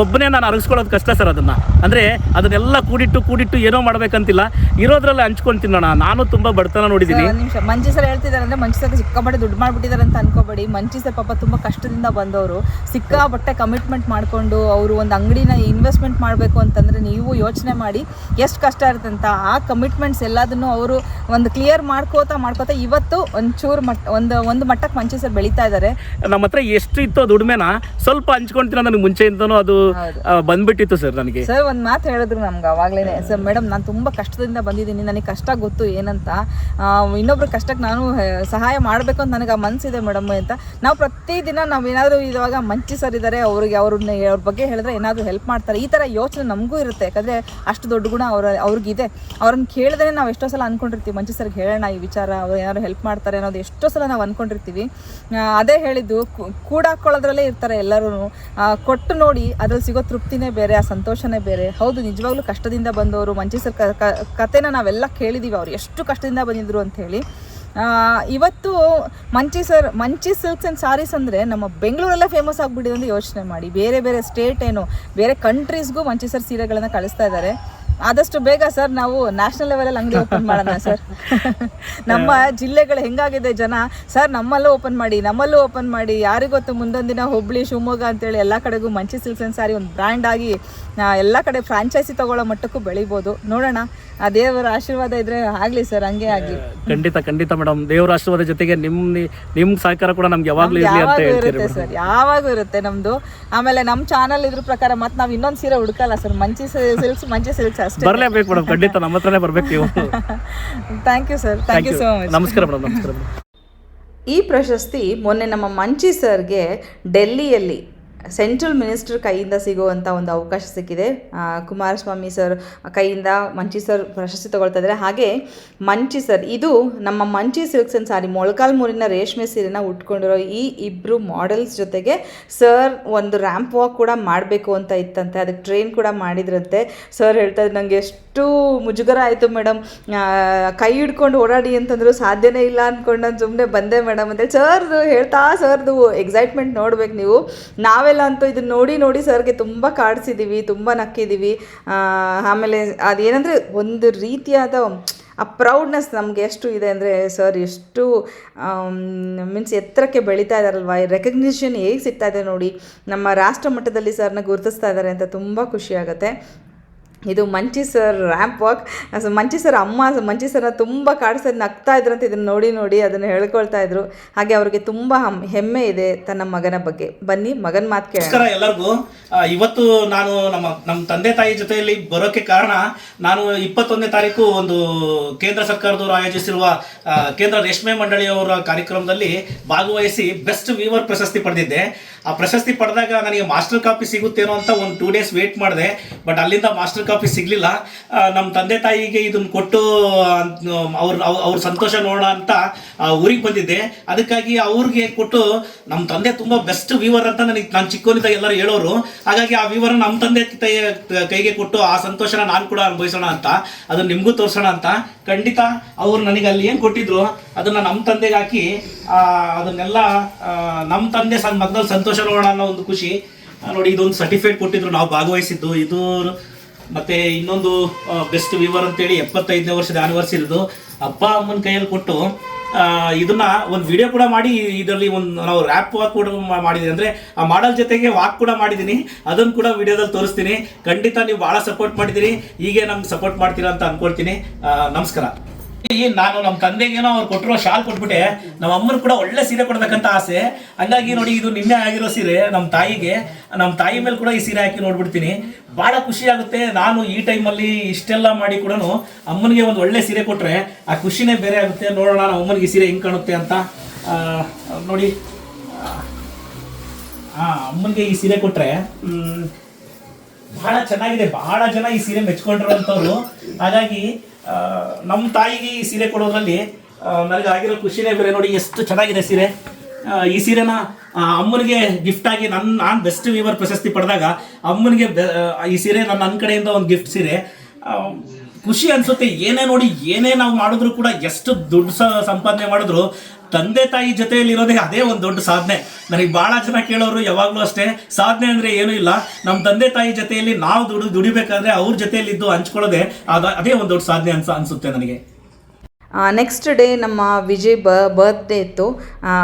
ಒಬ್ಬನೇ ನಾನು ಅರಗಿಸ್ಕೊಳ್ಳೋದು ಕಷ್ಟ ಸರ್ ಅದನ್ನು. ಅಂದರೆ ಅದನ್ನೆಲ್ಲ ಕೂಡಿಟ್ಟು ಕೂಡಿಟ್ಟು ಏನೋ ಮಾಡ್ಬೇಕಂತಿಲ್ಲ. ಇರೋದ್ರಲ್ಲಿ ಹಂಚ್ಕೊಂಡು ತಿನ್ನೋಣ. ನಾನು ತುಂಬಾ ಬಡತನ ನೋಡಿದ್ದೀನಿ ಒಂದ್ ನಿಮಿಷ. ಮಂಜಿ ಸರ್ ಹೇಳ್ತಿದ್ದಾರೆ ಅಂದ್ರೆ ಮಂಜಿ ಸರ್ ಸಿಕ್ಕಾಪಟ್ಟೆ ದುಡ್ಡು ಮಾಡ್ಬಿಟ್ಟಿದ್ದಾರೆ ಅಂತ ಅನ್ಕೋಬೇಡಿ. ಮಂಜಿ ಸರ್ ಪಾಪ ತುಂಬಾ ಕಷ್ಟದಿಂದ ಬಂದವರು. ಸಿಕ್ಕಾಪಟ್ಟೆ ಕಮಿಟ್ಮೆಂಟ್ ಮಾಡ್ಕೊಂಡು ಅವರು ಒಂದು ಅಂಗಡಿನ ಇನ್ವೆಸ್ಟ್ಮೆಂಟ್ ಮಾಡಬೇಕು ಅಂತಂದ್ರೆ ನೀವು ಯೋಚನೆ ಮಾಡಿ ಎಷ್ಟು ಕಷ್ಟ ಇರುತ್ತೆ ಅಂತ. ಆ ಕಮಿಟ್ಮೆಂಟ್ಸ್ ಎಲ್ಲದನ್ನು ಅವರು ಒಂದು ಕ್ಲಿಯರ್ ಮಾಡ್ಕೋತಾ ಮಾಡ್ಕೋತಾ ಇವತ್ತು ಒಂಚೂರು ಮಟ್ಟ ಒಂದು ಒಂದು ಮಟ್ಟಕ್ಕೆ ಮಂಚಿ ಸರ್ ಬೆಳೀತಾ ಇದ್ದಾರೆ. ನಮ್ಮ ಹತ್ರ ಎಷ್ಟು ಇತ್ತು ದುಡ್ಮೆನ ದುಡಿಮೆನ ಸ್ವಲ್ಪ ಹಂಚ್ಕೊಂತೀನಿ ನನಗೆ ಮುಂಚೆಯಿಂದನೂ ಅದು ಬಂದ್ಬಿಟ್ಟಿತ್ತು ಸರ್ ನನಗೆ. ಸರ್ ಒಂದು ಮಾತು ಹೇಳಿದ್ರು ನಮ್ಗೆ ಅವಾಗಲೇ ಸರ್ ಮೇಡಮ್ ನಾನು ತುಂಬ ಕಷ್ಟದಿಂದ ಬಂದಿದ್ದೀನಿ. ನನಗೆ ಕಷ್ಟ ಗೊತ್ತು ಏನಂತ. ಇನ್ನೊಬ್ರ ಕಷ್ಟಕ್ಕೆ ನಾನು ಸಹಾಯ ಮಾಡಬೇಕು ಅಂತ ನನಗೆ ಆ ಮನಸ್ಸಿದೆ ಮೇಡಮ್ ಅಂತ. ನಾವು ಪ್ರತಿದಿನ ನಾವು ಏನಾದರೂ ಇವಾಗ ಮಂಚಿ ಸರ್ ಇದ್ದಾರೆ ಅವ್ರಿಗೆ ಅವ್ರನ್ನ, ಅವ್ರ ಬಗ್ಗೆ ಹೇಳಿದ್ರೆ ಏನಾದರೂ ಹೆಲ್ಪ್ ಮಾಡ್ತಾರೆ. ಈ ಥರ ಯೋಚನೆ ನಮಗೂ ಇರುತ್ತೆ. ಯಾಕಂದರೆ ಅಷ್ಟು ದೊಡ್ಡ ಗುಣ ಅವ್ರ, ಅವ್ರಿಗಿದೆ. ಅವ್ರನ್ನ ಕೇಳಿದ್ರೆ ನಾವು ಎಷ್ಟೋ ಸಲ ಅಂದ್ಕೊಂಡಿರ್ತೀವಿ ಮಂಚಿ ಸರ್ಗೆ ಹೇಳೋಣ ಈ ವಿಚಾರ, ಅವ್ರು ಏನಾದ್ರು ಹೆಲ್ಪ್ ಮಾಡ್ತಾರೆ ಅನ್ನೋದು ಎಷ್ಟೋ ಸಲ ನಾವು ಅಂದ್ಕೊಂಡಿರ್ತೀವಿ ಅದೇ ಹೇಳಿದ್ದು ಕೂಡ ಹಾಕ್ಕೊಳ್ಳೋದ್ರಲ್ಲೇ ಇರ್ತಾರೆ ಎಲ್ಲರೂ ಕೊಟ್ಟು ನೋಡಿ, ಅದ್ರಲ್ಲಿ ಸಿಗೋ ತೃಪ್ತಿನೇ ಬೇರೆ, ಆ ಸಂತೋಷನೇ ಬೇರೆ. ಹೌದು ನಿಜವಾಗ್ಲೂ ಕಷ್ಟದಿಂದ ಬಂದವರು ಮಂಚಿ ಕ- ಕ- ಕತೆನ ನಾವೆಲ್ಲ ಕೇಳಿದ್ದೀವಿ ಅವ್ರು. ಎಷ್ಟು ಕಷ್ಟದಿಂದ ಬಂದಿದ್ರು ಆ, ಇವತ್ತು Manchi sir Manchi silks and sarees ಅಂದರೆ ನಮ್ಮ ಬೆಂಗಳೂರೆಲ್ಲ ಫೇಮಸ್ ಆಗಿಬಿಟ್ಟಿದೆ ಅಂತ ಯೋಚನೆ ಮಾಡಿ. ಬೇರೆ ಬೇರೆ ಸ್ಟೇಟ್ ಏನು ಬೇರೆ ಕಂಟ್ರೀಸ್ಗೂ ಮಂಚಿ ಸರ್ ಸೀರೆಗಳನ್ನು ಕಳಿಸ್ತಾ ಇದ್ದಾರೆ. ಆದಷ್ಟು ಬೇಗ ಸರ್ ನಾವು ನ್ಯಾಷನಲ್ ಲೆವೆಲಲ್ಲಿ ಅಂಗಡಿ ಓಪನ್ ಮಾಡೋಣ ಸರ್. (laughs) ನಮ್ಮ ಜಿಲ್ಲೆಗಳು ಹೆಂಗಾಗಿದೆ ಜನ? ಸರ್ ನಮ್ಮಲ್ಲೂ ಓಪನ್ ಮಾಡಿ ನಮ್ಮಲ್ಲೂ ಓಪನ್ ಮಾಡಿ. ಯಾರಿಗೊತ್ತು ಮುಂದೊಂದು ದಿನ ಹುಬ್ಳಿ ಶಿವಮೊಗ್ಗ ಅಂತೇಳಿ ಎಲ್ಲ ಕಡೆಗೂ ಮಂಚಿ ಸಿಲ್ಕ್ಸ್ ಆ್ಯಂಡ್ ಸಾರಿ ಒಂದು ಬ್ರ್ಯಾಂಡ್ ಆಗಿ ಎಲ್ಲಾ ಕಡೆ ಫ್ರಾಂಚೈಸಿ ತಗೊಳ್ಳೋ ಮಟ್ಟಕ್ಕೂ ಬೆಳಿಬೋದು. ನೋಡೋಣ. ಆ ದೇವರ ಆಶೀರ್ವಾದ ಇದ್ರೆ ಆಗಲಿ ಸರ್ ಹಂಗೆ ಆಗಲಿ. ಖಂಡಿತ ಖಂಡಿತ ಮೇಡಮ್ ದೇವರ ಆಶೀರ್ವಾದ ಜೊತೆಗೆ ನಿಮ್ಮ ನಿಮ್ಮ ಸಹಕಾರ ಕೂಡ ನಮ್ಗೆ ಯಾವಾಗಲೂ ಇರುತ್ತೆ ಸರ್ ಯಾವಾಗೂ ಇರುತ್ತೆ ನಮ್ದು. ಆಮೇಲೆ ನಮ್ಮ ಚಾನಲ್ ಇದ್ರ ಪ್ರಕಾರ ಮತ್ತೆ ನಾವು ಇನ್ನೊಂದು ಸೀರೆ ಹುಡುಕಲ್ಲ sir Manchi silks Manchi silks ಅಷ್ಟೇ. ಬರಲೇಬೇಕು ಮೇಡಮ್ ಖಂಡಿತ ನಮ್ಮ ಹತ್ರನೇ ಬರ್ಬೇಕು ನೀವು. Thank you sir thank you so much ನಮಸ್ಕಾರ ಮೇಡಮ್ ನಮಸ್ಕಾರ ಈ ಪ್ರಶಸ್ತಿ ಮೊನ್ನೆ ನಮ್ಮ ಮಂಚಿ ಸರ್ಗೆ ಡೆಲ್ಲಿಯಲ್ಲಿ ಸೆಂಟ್ರಲ್ ಮಿನಿಸ್ಟರ್ ಕೈಯಿಂದ ಸಿಗುವಂಥ ಒಂದು ಅವಕಾಶ ಸಿಕ್ಕಿದೆ. ಕುಮಾರಸ್ವಾಮಿ ಸರ್ ಕೈಯಿಂದ ಮಂಚಿ ಸರ್ ಪ್ರಶಸ್ತಿ ತಗೊಳ್ತಾ ಇದ್ದಾರೆ. ಹಾಗೆ ಮಂಚಿ ಸರ್, ಇದು ನಮ್ಮ ಮಂಚಿ ಸಿಲ್ಕ್ಸ್ ಅಂಡ್ ಸಾರಿ ಮೊಳಕಾಲ್ಮೂರಿನ ರೇಷ್ಮೆ ಸೀರೆನ ಉಟ್ಕೊಂಡಿರೋ ಈ ಇಬ್ಬರು ಮಾಡೆಲ್ಸ್ ಜೊತೆಗೆ ಸರ್ ಒಂದು ರ್ಯಾಂಪ್ ವಾಕ್ ಕೂಡ ಮಾಡಬೇಕು ಅಂತ ಇತ್ತಂತೆ. ಅದಕ್ಕೆ ಟ್ರೈನ್ ಕೂಡ ಮಾಡಿದ್ರಂತೆ. ಸರ್ ಹೇಳ್ತಾ ಇದ್ದಾರೆ ನನಗೆ ಎಷ್ಟು ಮುಜುಗರ ಆಯಿತು ಮೇಡಮ್. ಕೈ ಹಿಡ್ಕೊಂಡು ಓಡಾಡಿ ಅಂತಂದ್ರು ಸಾಧ್ಯನೇ ಇಲ್ಲ ಅಂದ್ಕೊಂಡು ನಾನು ಸುಮ್ಮನೆ ಬಂದೆ ಮೇಡಮ್ ಅಂದರೆ ಸರ್ದು ಹೇಳ್ತಾ ಸರ್ದು ಎಕ್ಸೈಟ್ಮೆಂಟ್ ನೋಡ್ಬೇಕು ನೀವು. ನಾವೆಲ್ಲ ಅಂತೂ ಇದನ್ನ ನೋಡಿ ನೋಡಿ ಸರ್ಗೆ ತುಂಬ ಕಾಡಿಸಿದ್ದೀವಿ ತುಂಬ ನಕ್ಕಿದ್ದೀವಿ ಆಮೇಲೆ ಅದೇನಂದರೆ ಒಂದು ರೀತಿಯಾದ ಆ ಪ್ರೌಡ್ನೆಸ್ ನಮಗೆ ಎಷ್ಟು ಇದೆ ಅಂದರೆ ಸರ್ ಎಷ್ಟು ಮೀನ್ಸ್ ಎತ್ತರಕ್ಕೆ ಬೆಳೀತಾ ಇದ್ದಾರಲ್ವ ಈ ರೆಕಗ್ನಿಷನ್ ಹೇಗೆ ಸಿಗ್ತಾ ಇದೆ ನೋಡಿ. ನಮ್ಮ ರಾಷ್ಟ್ರ ಮಟ್ಟದಲ್ಲಿ ಸರ್ನ ಗುರುತಿಸ್ತಾ ಇದ್ದಾರೆ ಅಂತ ತುಂಬ ಖುಷಿ ಆಗುತ್ತೆ. ಇದು Manchi sir ramp walk Manchi sir ಅಮ್ಮ ಮಂಚಿ ಸರ್ನ ತುಂಬ ಕಾಡಿಸೋದು ನಗ್ತಾ ಅಂತ ಇದನ್ನು ನೋಡಿ ನೋಡಿ ಅದನ್ನು ಹೇಳ್ಕೊಳ್ತಾ ಇದ್ರು. ಹಾಗೆ ಅವ್ರಿಗೆ ತುಂಬ ಹಮ್- ಹೆಮ್ಮೆ ಇದೆ ತನ್ನ ಮಗನ ಬಗ್ಗೆ. ಬನ್ನಿ, ಮಗನ ಮಾತು ನಮಸ್ಕಾರ ಎಲ್ಲರಿಗೂ. ಇವತ್ತು ನಾನು ನಮ್ಮ ನಮ್ಮ ತಂದೆ ತಾಯಿ ಜೊತೆಯಲ್ಲಿ ಬರೋಕ್ಕೆ ಕಾರಣ ನಾನು ಇಪ್ಪತ್ತೊಂದನೇ ತಾರೀಕು ಒಂದು ಕೇಂದ್ರ ಸರ್ಕಾರದವರು ಆಯೋಜಿಸಿರುವ ಕೇಂದ್ರ ರೇಷ್ಮೆ ಮಂಡಳಿಯವರ ಕಾರ್ಯಕ್ರಮದಲ್ಲಿ ಭಾಗವಹಿಸಿ ಬೆಸ್ಟ್ ವೀವರ್ ಪ್ರಶಸ್ತಿ ಪಡೆದಿದ್ದೆ. ಆ ಪ್ರಶಸ್ತಿ ಪಡೆದಾಗ ನನಗೆ ಮಾಸ್ಟರ್ ಕಾಪಿ ಸಿಗುತ್ತೇನೋ ಅಂತ ಒಂದು ಟೂ ಡೇಸ್ ವೇಟ್ ಮಾಡಿದೆ. ಬಟ್ ಅಲ್ಲಿಂದ ಮಾಸ್ಟರ್ ಕಾಪಿ ಸಿಗಲಿಲ್ಲ. ನಮ್ಮ ತಂದೆ ತಾಯಿಗೆ ಇದನ್ನು ಕೊಟ್ಟು ಅವ್ರ ಅವ್ರ ಸಂತೋಷ ನೋಡೋಣ ಅಂತ ಊರಿಗೆ ಬಂದಿದ್ದೆ. ಅದಕ್ಕಾಗಿ ಅವ್ರಿಗೆ ಕೊಟ್ಟು ನಮ್ಮ ತಂದೆ ತುಂಬ ಬೆಸ್ಟ್ ವೀವರ್ ಅಂತ ನನಗೆ, ನಾನು ಚಿಕ್ಕವನಿದ್ದಾಗ ಎಲ್ಲರೂ ಹೇಳೋರು. ಹಾಗಾಗಿ ಆ ವೀವರ್ ನಮ್ಮ ತಂದೆ ಕೈಗೆ ಕೊಟ್ಟು, ಆ ಸಂತೋಷನ ನಾನು ಕೂಡ ಅನುಭವಿಸೋಣ ಅಂತ, ಅದನ್ನು ನಿಮಗೂ ತೋರಿಸೋಣ ಅಂತ ಖಂಡಿತ ಅವ್ರು ನನಗೆ ಅಲ್ಲಿ ಏನು ಕೊಟ್ಟಿದ್ರು, ಅದನ್ನು ನಮ್ಮ ತಂದೆಗೆ ಹಾಕಿ ಅದನ್ನೆಲ್ಲ ನಮ್ಮ ತಂದೆ ಸನ್ ಮಗನಲ್ಲಿ ಸಂತೋಷ ನೋಡೋಣ ಅನ್ನೋ ಒಂದು ಖುಷಿ. ನೋಡಿ, ಇದೊಂದು ಸರ್ಟಿಫಿಕೇಟ್ ಕೊಟ್ಟಿದ್ರು, ನಾವು ಭಾಗವಹಿಸಿದ್ದು. ಇದು ಮತ್ತೆ ಇನ್ನೊಂದು ಬೆಸ್ಟ್ ವಿವರ್ ಅಂತೇಳಿ ಎಪ್ಪತ್ತೈದನೇ ವರ್ಷದ ಆನಿವರ್ಸರಿದು ಅಪ್ಪ ಅಮ್ಮನ ಕೈಯಲ್ಲಿ ಕೊಟ್ಟು ಇದನ್ನ ಒಂದು ವಿಡಿಯೋ ಕೂಡ ಮಾಡಿ, ಇದರಲ್ಲಿ ಒಂದು ನಾವು ರ್ಯಾಪ್ ವಾಕ್ ಕೂಡ ಮಾಡಿದ್ದೀನಿ ಅಂದರೆ ಆ ಮಾಡಲ್ ಜೊತೆಗೆ ವಾಕ್ ಕೂಡ ಮಾಡಿದ್ದೀನಿ ಅದನ್ನು ಕೂಡ ವಿಡಿಯೋದಲ್ಲಿ ತೋರಿಸ್ತೀನಿ. ಖಂಡಿತ ನೀವು ಭಾಳ ಸಪೋರ್ಟ್ ಮಾಡಿದ್ದೀನಿ ಹೀಗೆ ನಮ್ಗೆ ಸಪೋರ್ಟ್ ಮಾಡ್ತೀರಾ ಅಂತ ಅಂದ್ಕೊಳ್ತೀನಿ ನಮಸ್ಕಾರ. ನಾನು ನಮ್ಮ ತಂದೆಗೇನೋ ಅವ್ರು ಕೊಟ್ಟಿರೋ ಶಾಲ್ ಕೊಟ್ಬಿಟ್ಟೆ ನಮ್ಮ ಅಮ್ಮನ ಕೂಡ ಒಳ್ಳೆ ಸೀರೆ ಕೊಡ್ಬೇಕಂತ ಆಸೆ. ಹಂಗಾಗಿ ನೋಡಿ ಇದು ನಿನ್ನೆ ಆಗಿರೋ ಸೀರೆ ನಮ್ಮ ತಾಯಿಗೆ ನಮ್ಮ ತಾಯಿ ಮೇಲೆ ಕೂಡ ಈ ಸೀರೆ ಹಾಕಿ ನೋಡ್ಬಿಡ್ತೀನಿ. ಬಹಳ ಖುಷಿ ಆಗುತ್ತೆ, ನಾನು ಈ ಟೈಮಲ್ಲಿ ಇಷ್ಟೆಲ್ಲ ಮಾಡಿ ಕೂಡ ಅಮ್ಮನಿಗೆ ಒಂದು ಒಳ್ಳೆ ಸೀರೆ ಕೊಟ್ರೆ, ಆ ಖುಷಿನೇ ಬೇರೆ ಆಗುತ್ತೆ. ನೋಡೋಣ ನಮ್ಮ ಅಮ್ಮನಿಗೆ ಸೀರೆ ಹೆಂಗೆ ಕಾಣುತ್ತೆ ಅಂತ. ನೋಡಿ, ಆ ಅಮ್ಮನಿಗೆ ಈ ಸೀರೆ ಕೊಟ್ರೆ ಬಹಳ ಚೆನ್ನಾಗಿದೆ. ಬಹಳ ಜನ ಈ ಸೀರೆ ಮೆಚ್ಕೊಂಡಿರುವಂಥವ್ರು ಹಾಗಾಗಿ ನಮ್ಮ ತಾಯಿಗೆ ಈ ಸೀರೆ ಕೊಡೋದ್ರಲ್ಲಿ ನನಗೆ ಆಗಿರೋ ಖುಷಿನೇ ಬೇರೆ ನೋಡಿ, ಎಷ್ಟು ಚೆನ್ನಾಗಿದೆ ಸೀರೆ. ಈ ಸೀರೆನ ಅಮ್ಮನಿಗೆ ಗಿಫ್ಟ್ ಆಗಿ ನನ್ನ ನಾನು ಬೆಸ್ಟ್ ವೀವರ್ ಪ್ರಶಸ್ತಿ ಪಡೆದಾಗ, ಅಮ್ಮನಿಗೆ ಈ ಸೀರೆ ನನ್ನ ನನ್ನ ಕಡೆಯಿಂದ ಒಂದು ಗಿಫ್ಟ್ ಸೀರೆ. ಖುಷಿ ಅನ್ಸುತ್ತೆ. ಏನೇ ನೋಡಿ, ಏನೇ ನಾವು ಮಾಡಿದ್ರು ಕೂಡ ಎಷ್ಟು ದುಡ್ಡು ಸಂಪಾದನೆ ಮಾಡಿದ್ರು, ತಂದೆ ತಾಯಿ ಜೊತೆಯಲ್ಲಿ ಇರೋದೇ ಅದೇ ಒಂದು ದೊಡ್ಡ ಸಾಧನೆ. ನನಗೆ ಭಾಳ ಜನ ಕೇಳೋರು ಯಾವಾಗಲೂ ಅಷ್ಟೇ, ಸಾಧನೆ ಅಂದ್ರೆ ಏನೂ ಇಲ್ಲ. ನಮ್ಮ ತಂದೆ ತಾಯಿ ಜೊತೆಯಲ್ಲಿ ನಾವು ದುಡಿ, ದುಡಿಬೇಕಾದ್ರೆ ಅವ್ರ ಜೊತೆಯಲ್ಲಿದ್ದು ಹಂಚ್ಕೊಳ್ಳೋದೇ ಅದೇ ಒಂದು ದೊಡ್ಡ ಸಾಧನೆ ಅನ್ಸ, ಅನ್ಸುತ್ತೆ ನನಗೆ. ನೆಕ್ಸ್ಟ್ ಡೇ ನಮ್ಮ ವಿಜಯ್ ಬ ಬರ್ತ್ಡೇ ಇತ್ತು.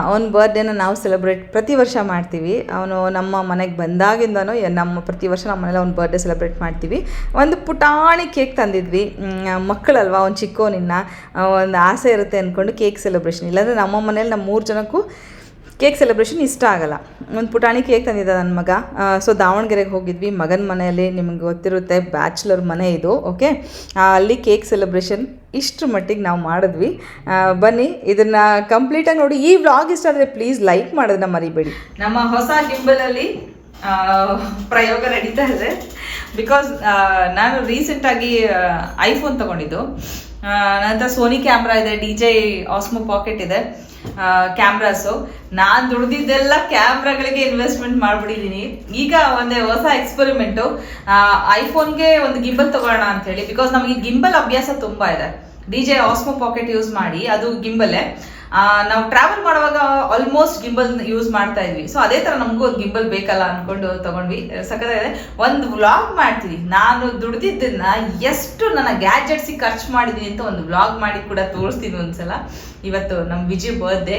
ಅವನ ಬರ್ತ್ಡೇನ ನಾವು ಸೆಲೆಬ್ರೇಟ್ ಪ್ರತಿ ವರ್ಷ ಮಾಡ್ತೀವಿ. ಅವನು ನಮ್ಮ ಮನೆಗೆ ಬಂದಾಗಿಂದನೂ ನಮ್ಮ ಪ್ರತಿ ವರ್ಷ ನಮ್ಮ ಮನೇಲಿ ಅವ್ನ ಬರ್ತ್ಡೇ ಸೆಲೆಬ್ರೇಟ್ ಮಾಡ್ತೀವಿ. ಒಂದು ಪುಟಾಣಿ ಕೇಕ್ ತಂದಿದ್ವಿ. ಮಕ್ಕಳಲ್ವಾ, ಅವ್ನು ಚಿಕ್ಕವನಿನ್ನ ಒಂದು ಆಸೆ ಇರುತ್ತೆ ಅಂದ್ಕೊಂಡು ಕೇಕ್ ಸೆಲೆಬ್ರೇಷನ್ ಇಲ್ಲಾಂದರೆ ನಮ್ಮ ಮನೇಲಿ ನಮ್ಮ ಮೂರು ಜನಕ್ಕೂ ಕೇಕ್ ಸೆಲೆಬ್ರೇಷನ್ ಇಷ್ಟ ಆಗಲ್ಲ. ಒಂದು ಪುಟಾಣಿ ಕೇಕ್ ತಂದಿದ್ದ ನನ್ನ ಮಗ. ಸೊ ದಾವಣಗೆರೆಗೆ ಹೋಗಿದ್ವಿ. ಮಗನ ಮನೆಯಲ್ಲಿ ನಿಮ್ಗೆ ಗೊತ್ತಿರುತ್ತೆ, ಬ್ಯಾಚುಲರ್ ಮನೆ ಇದು ಓಕೆ ಅಲ್ಲಿ ಕೇಕ್ ಸೆಲೆಬ್ರೇಷನ್ ಇಷ್ಟು ಮಟ್ಟಿಗೆ ನಾವು ಮಾಡಿದ್ವಿ. ಬನ್ನಿ, ಇದನ್ನು ಕಂಪ್ಲೀಟಾಗಿ ನೋಡಿ. ಈ ವ್ಲಾಗ್ ಇಷ್ಟ ಆದರೆ ಪ್ಲೀಸ್ ಲೈಕ್ ಮಾಡೋದನ್ನ ಮರಿಬೇಡಿ. ನಮ್ಮ ಹೊಸ ಗಿಂಬಲಲ್ಲಿ ಪ್ರಯೋಗ ನಡೀತಾ ಇದೆ. ಬಿಕಾಸ್ ನಾನು ರೀಸೆಂಟಾಗಿ ಐಫೋನ್ ತಗೊಂಡಿದ್ದು. ನಂತರ ಸೋನಿ ಕ್ಯಾಮ್ರಾ ಇದೆ ಡಿ ಜೆ ಆಸ್ಮೋ ಪಾಕೆಟ್ ಇದೆ. ಕ್ಯಾಮ್ರಾಸು ನಾನು ದುಡ್ದಿದ್ದೆಲ್ಲ ಕ್ಯಾಮ್ರಾಗಳಿಗೆ ಇನ್ವೆಸ್ಟ್ಮೆಂಟ್ ಮಾಡ್ಬಿಟ್ಟಿದ್ದೀನಿ ಈಗ ಒಂದೇ ಹೊಸ ಎಕ್ಸ್ಪೆರಿಮೆಂಟು ಐಫೋನ್ಗೆ ಒಂದು ಗಿಂಬಲ್ ತಗೊಳ್ಳೋಣ ಅಂತ ಹೇಳಿ. ಬಿಕಾಸ್ ನಮಗೆ ಗಿಂಬಲ್ ಅಭ್ಯಾಸ ತುಂಬಾ ಇದೆ. D J Osmo pocket use ಮಾಡಿ, ಅದು ಗಿಂಬಲ್ಲೇ ನಾವು ಟ್ರಾವೆಲ್ ಮಾಡುವಾಗ ಆಲ್ಮೋಸ್ಟ್ ಗಿಂಬಲ್ ಯೂಸ್ ಮಾಡ್ತಾ ಇದ್ವಿ. ಸೊ ಅದೇ ತರ ನಮಗೂ ಗಿಂಬಲ್ ಬೇಕಲ್ಲ ಅನ್ಕೊಂಡು ತಗೊಂಡ್ವಿ. ಸಕ್ಕತ್ತಾಗಿದೆ ಒಂದು ವ್ಲಾಗ್ ಮಾಡ್ತೀವಿ. ನಾನು ದುಡ್ದಿದ್ದನ್ನ ಎಷ್ಟು ನನ್ನ ಗ್ಯಾಜೆಟ್ಸಿಗೆ ಖರ್ಚು ಮಾಡಿದೀನಿ ಅಂತ ಒಂದು ವ್ಲಾಗ್ ಮಾಡಿ ಕೂಡ ತೋರಿಸ್ತೀನಿ ಒಂದ್ಸಲ. ಇವತ್ತು ನಮ್ಮ ವಿಜಯ್ ಬರ್ತ್ಡೇ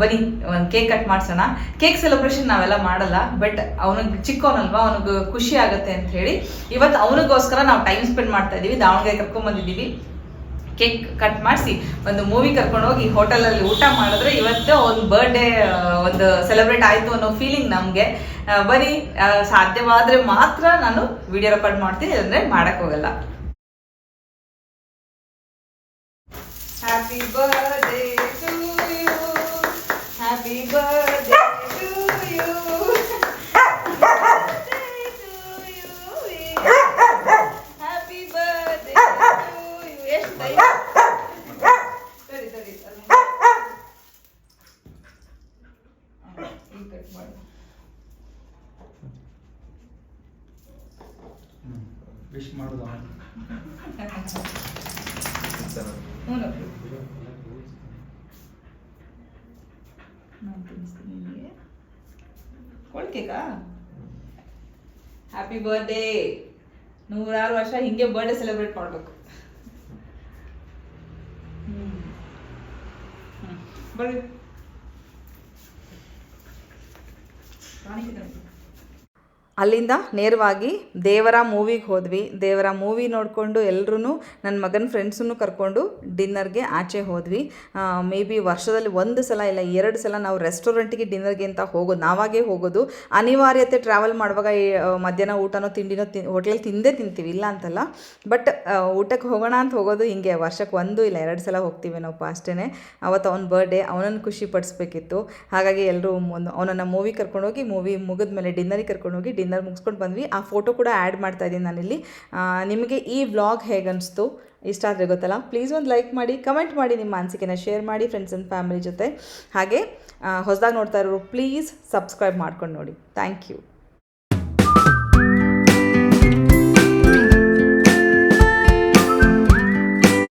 ಬನ್ನಿ, ಒಂದು ಕೇಕ್ ಕಟ್ ಮಾಡ್ಸೋಣ. ಕೇಕ್ ಸೆಲೆಬ್ರೇಷನ್ ನಾವೆಲ್ಲ ಮಾಡಲ್ಲ ಬಟ್ ಅವನಿಗೆ ಚಿಕ್ಕವನಲ್ವಾ, ಅವನಿಗೆ ಖುಷಿ ಆಗುತ್ತೆ ಅಂತ ಹೇಳಿ ಇವತ್ತು ಅವನಿಗೋಸ್ಕರ ನಾವು ಟೈಮ್ ಸ್ಪೆಂಡ್ ಮಾಡ್ತಾ ಇದೀವಿ. ದಾವಣಗೆರೆ ಕರ್ಕೊಂಡ್ ಬಂದಿದ್ದೀವಿ. ಕೇಕ್ ಕಟ್ ಮಾಡಿಸಿ ಒಂದು ಮೂವಿ ಕರ್ಕೊಂಡು ಹೋಗಿ ಹೋಟೆಲಲ್ಲಿ ಊಟ ಮಾಡಿದ್ರೆ ಇವತ್ತು ಒಂದು ಬರ್ಡೇ ಒಂದು ಸೆಲೆಬ್ರೇಟ್ ಆಯಿತು ಅನ್ನೋ ಫೀಲಿಂಗ್ ನಮಗೆ. ಬರೀ ಸಾಧ್ಯವಾದರೆ ಮಾತ್ರ ನಾನು ವಿಡಿಯೋ ರೆಕಾರ್ಡ್ ಮಾಡ್ತೀನಿ ಅಂದರೆ ಮಾಡಕ್ ಹೋಗಲ್ಲ. Happy birthday to you happy birthday wish ಮಾಡೋದು ಹ್ಯಾಪಿ ಬರ್ಡೇ ನೂರಾರು ವರ್ಷ ಹಿಂಗೆ ಬರ್ಡೇ ಸೆಲೆಬ್ರೇಟ್ ಮಾಡಬೇಕು. ಬರ್ರಿ. ಅಲ್ಲಿಂದ ನೇರವಾಗಿ ದೇವರ ಮೂವಿಗೆ ಹೋದ್ವಿ. ದೇವರ ಮೂವಿ ನೋಡಿಕೊಂಡು ಎಲ್ಲರೂ ನನ್ನ ಮಗನ ಫ್ರೆಂಡ್ಸನ್ನು ಕರ್ಕೊಂಡು ಡಿನ್ನರ್ಗೆ ಆಚೆ ಹೋದ್ವಿ. ಮೇ ಬಿ ವರ್ಷದಲ್ಲಿ ಒಂದು ಸಲ ಇಲ್ಲ, ಎರಡು ಸಲ ನಾವು ರೆಸ್ಟೋರೆಂಟಿಗೆ ಡಿನ್ನರ್ಗೆ ಅಂತ ಹೋಗೋದು, ನಾವಾಗೇ ಹೋಗೋದು. ಅನಿವಾರ್ಯತೆ ಟ್ರಾವೆಲ್ ಮಾಡುವಾಗ ಮಧ್ಯಾಹ್ನ ಊಟನೋ ತಿಂಡಿನೋ ತಿ ಹೋಟ್ಲಲ್ಲಿ ತಿಂದೇ ತಿಂತೀವಿ, ಇಲ್ಲ ಅಂತಲ್ಲ. ಬಟ್ ಊಟಕ್ಕೆ ಹೋಗೋಣ ಅಂತ ಹೋಗೋದು ಹಿಂಗೆ ವರ್ಷಕ್ಕೆ ಒಂದು ಇಲ್ಲ, ಎರಡು ಸಲ ಹೋಗ್ತೀವಿ ನಾವು ಅಷ್ಟೇ ಅವತ್ತು ಅವ್ನ ಬರ್ಡೇ ಅವನನ್ನು ಖುಷಿ ಪಡಿಸ್ಬೇಕಿತ್ತು. ಹಾಗಾಗಿ ಎಲ್ಲರೂ ಅವನನ್ನು ಮೂವಿ ಕರ್ಕೊಂಡೋಗಿ ಮೂವಿ ಮುಗಿದ ಮೇಲೆ ಡಿನ್ನರಿಗೆ ಕರ್ಕೊಂಡೋಗಿ ಡಿನ್ನರ್ ಮುಗಿಸ್ಕೊಂಡು ಬಂದ್ವಿ. ಆ ಫೋಟೋ ಕೂಡ ಆ್ಯಡ್ ಮಾಡ್ತಾ ಇದ್ದೀನಿ ನಾನಿಲ್ಲಿ. ನಿಮಗೆ ಈ ವ್ಲಾಗ್ ಹೇಗೆ ಅನಿಸ್ತು? ಇಷ್ಟ ಆದರೆ ಗೊತ್ತಲ್ಲ? ಪ್ಲೀಸ್ ಒಂದು ಲೈಕ್ ಮಾಡಿ, ಕಮೆಂಟ್ ಮಾಡಿ ನಿಮ್ಮ ಅನಿಸಿಕೆನ ಶೇರ್ ಮಾಡಿ ಫ್ರೆಂಡ್ಸ್ ಆ್ಯಂಡ್ ಫ್ಯಾಮಿಲಿ ಜೊತೆ. ಹಾಗೆ ಹೊಸದಾಗಿ ನೋಡ್ತಾ ಇರೋರು ಪ್ಲೀಸ್ ಸಬ್ಸ್ಕ್ರೈಬ್ ಮಾಡ್ಕೊಂಡು ನೋಡಿ. Thank you.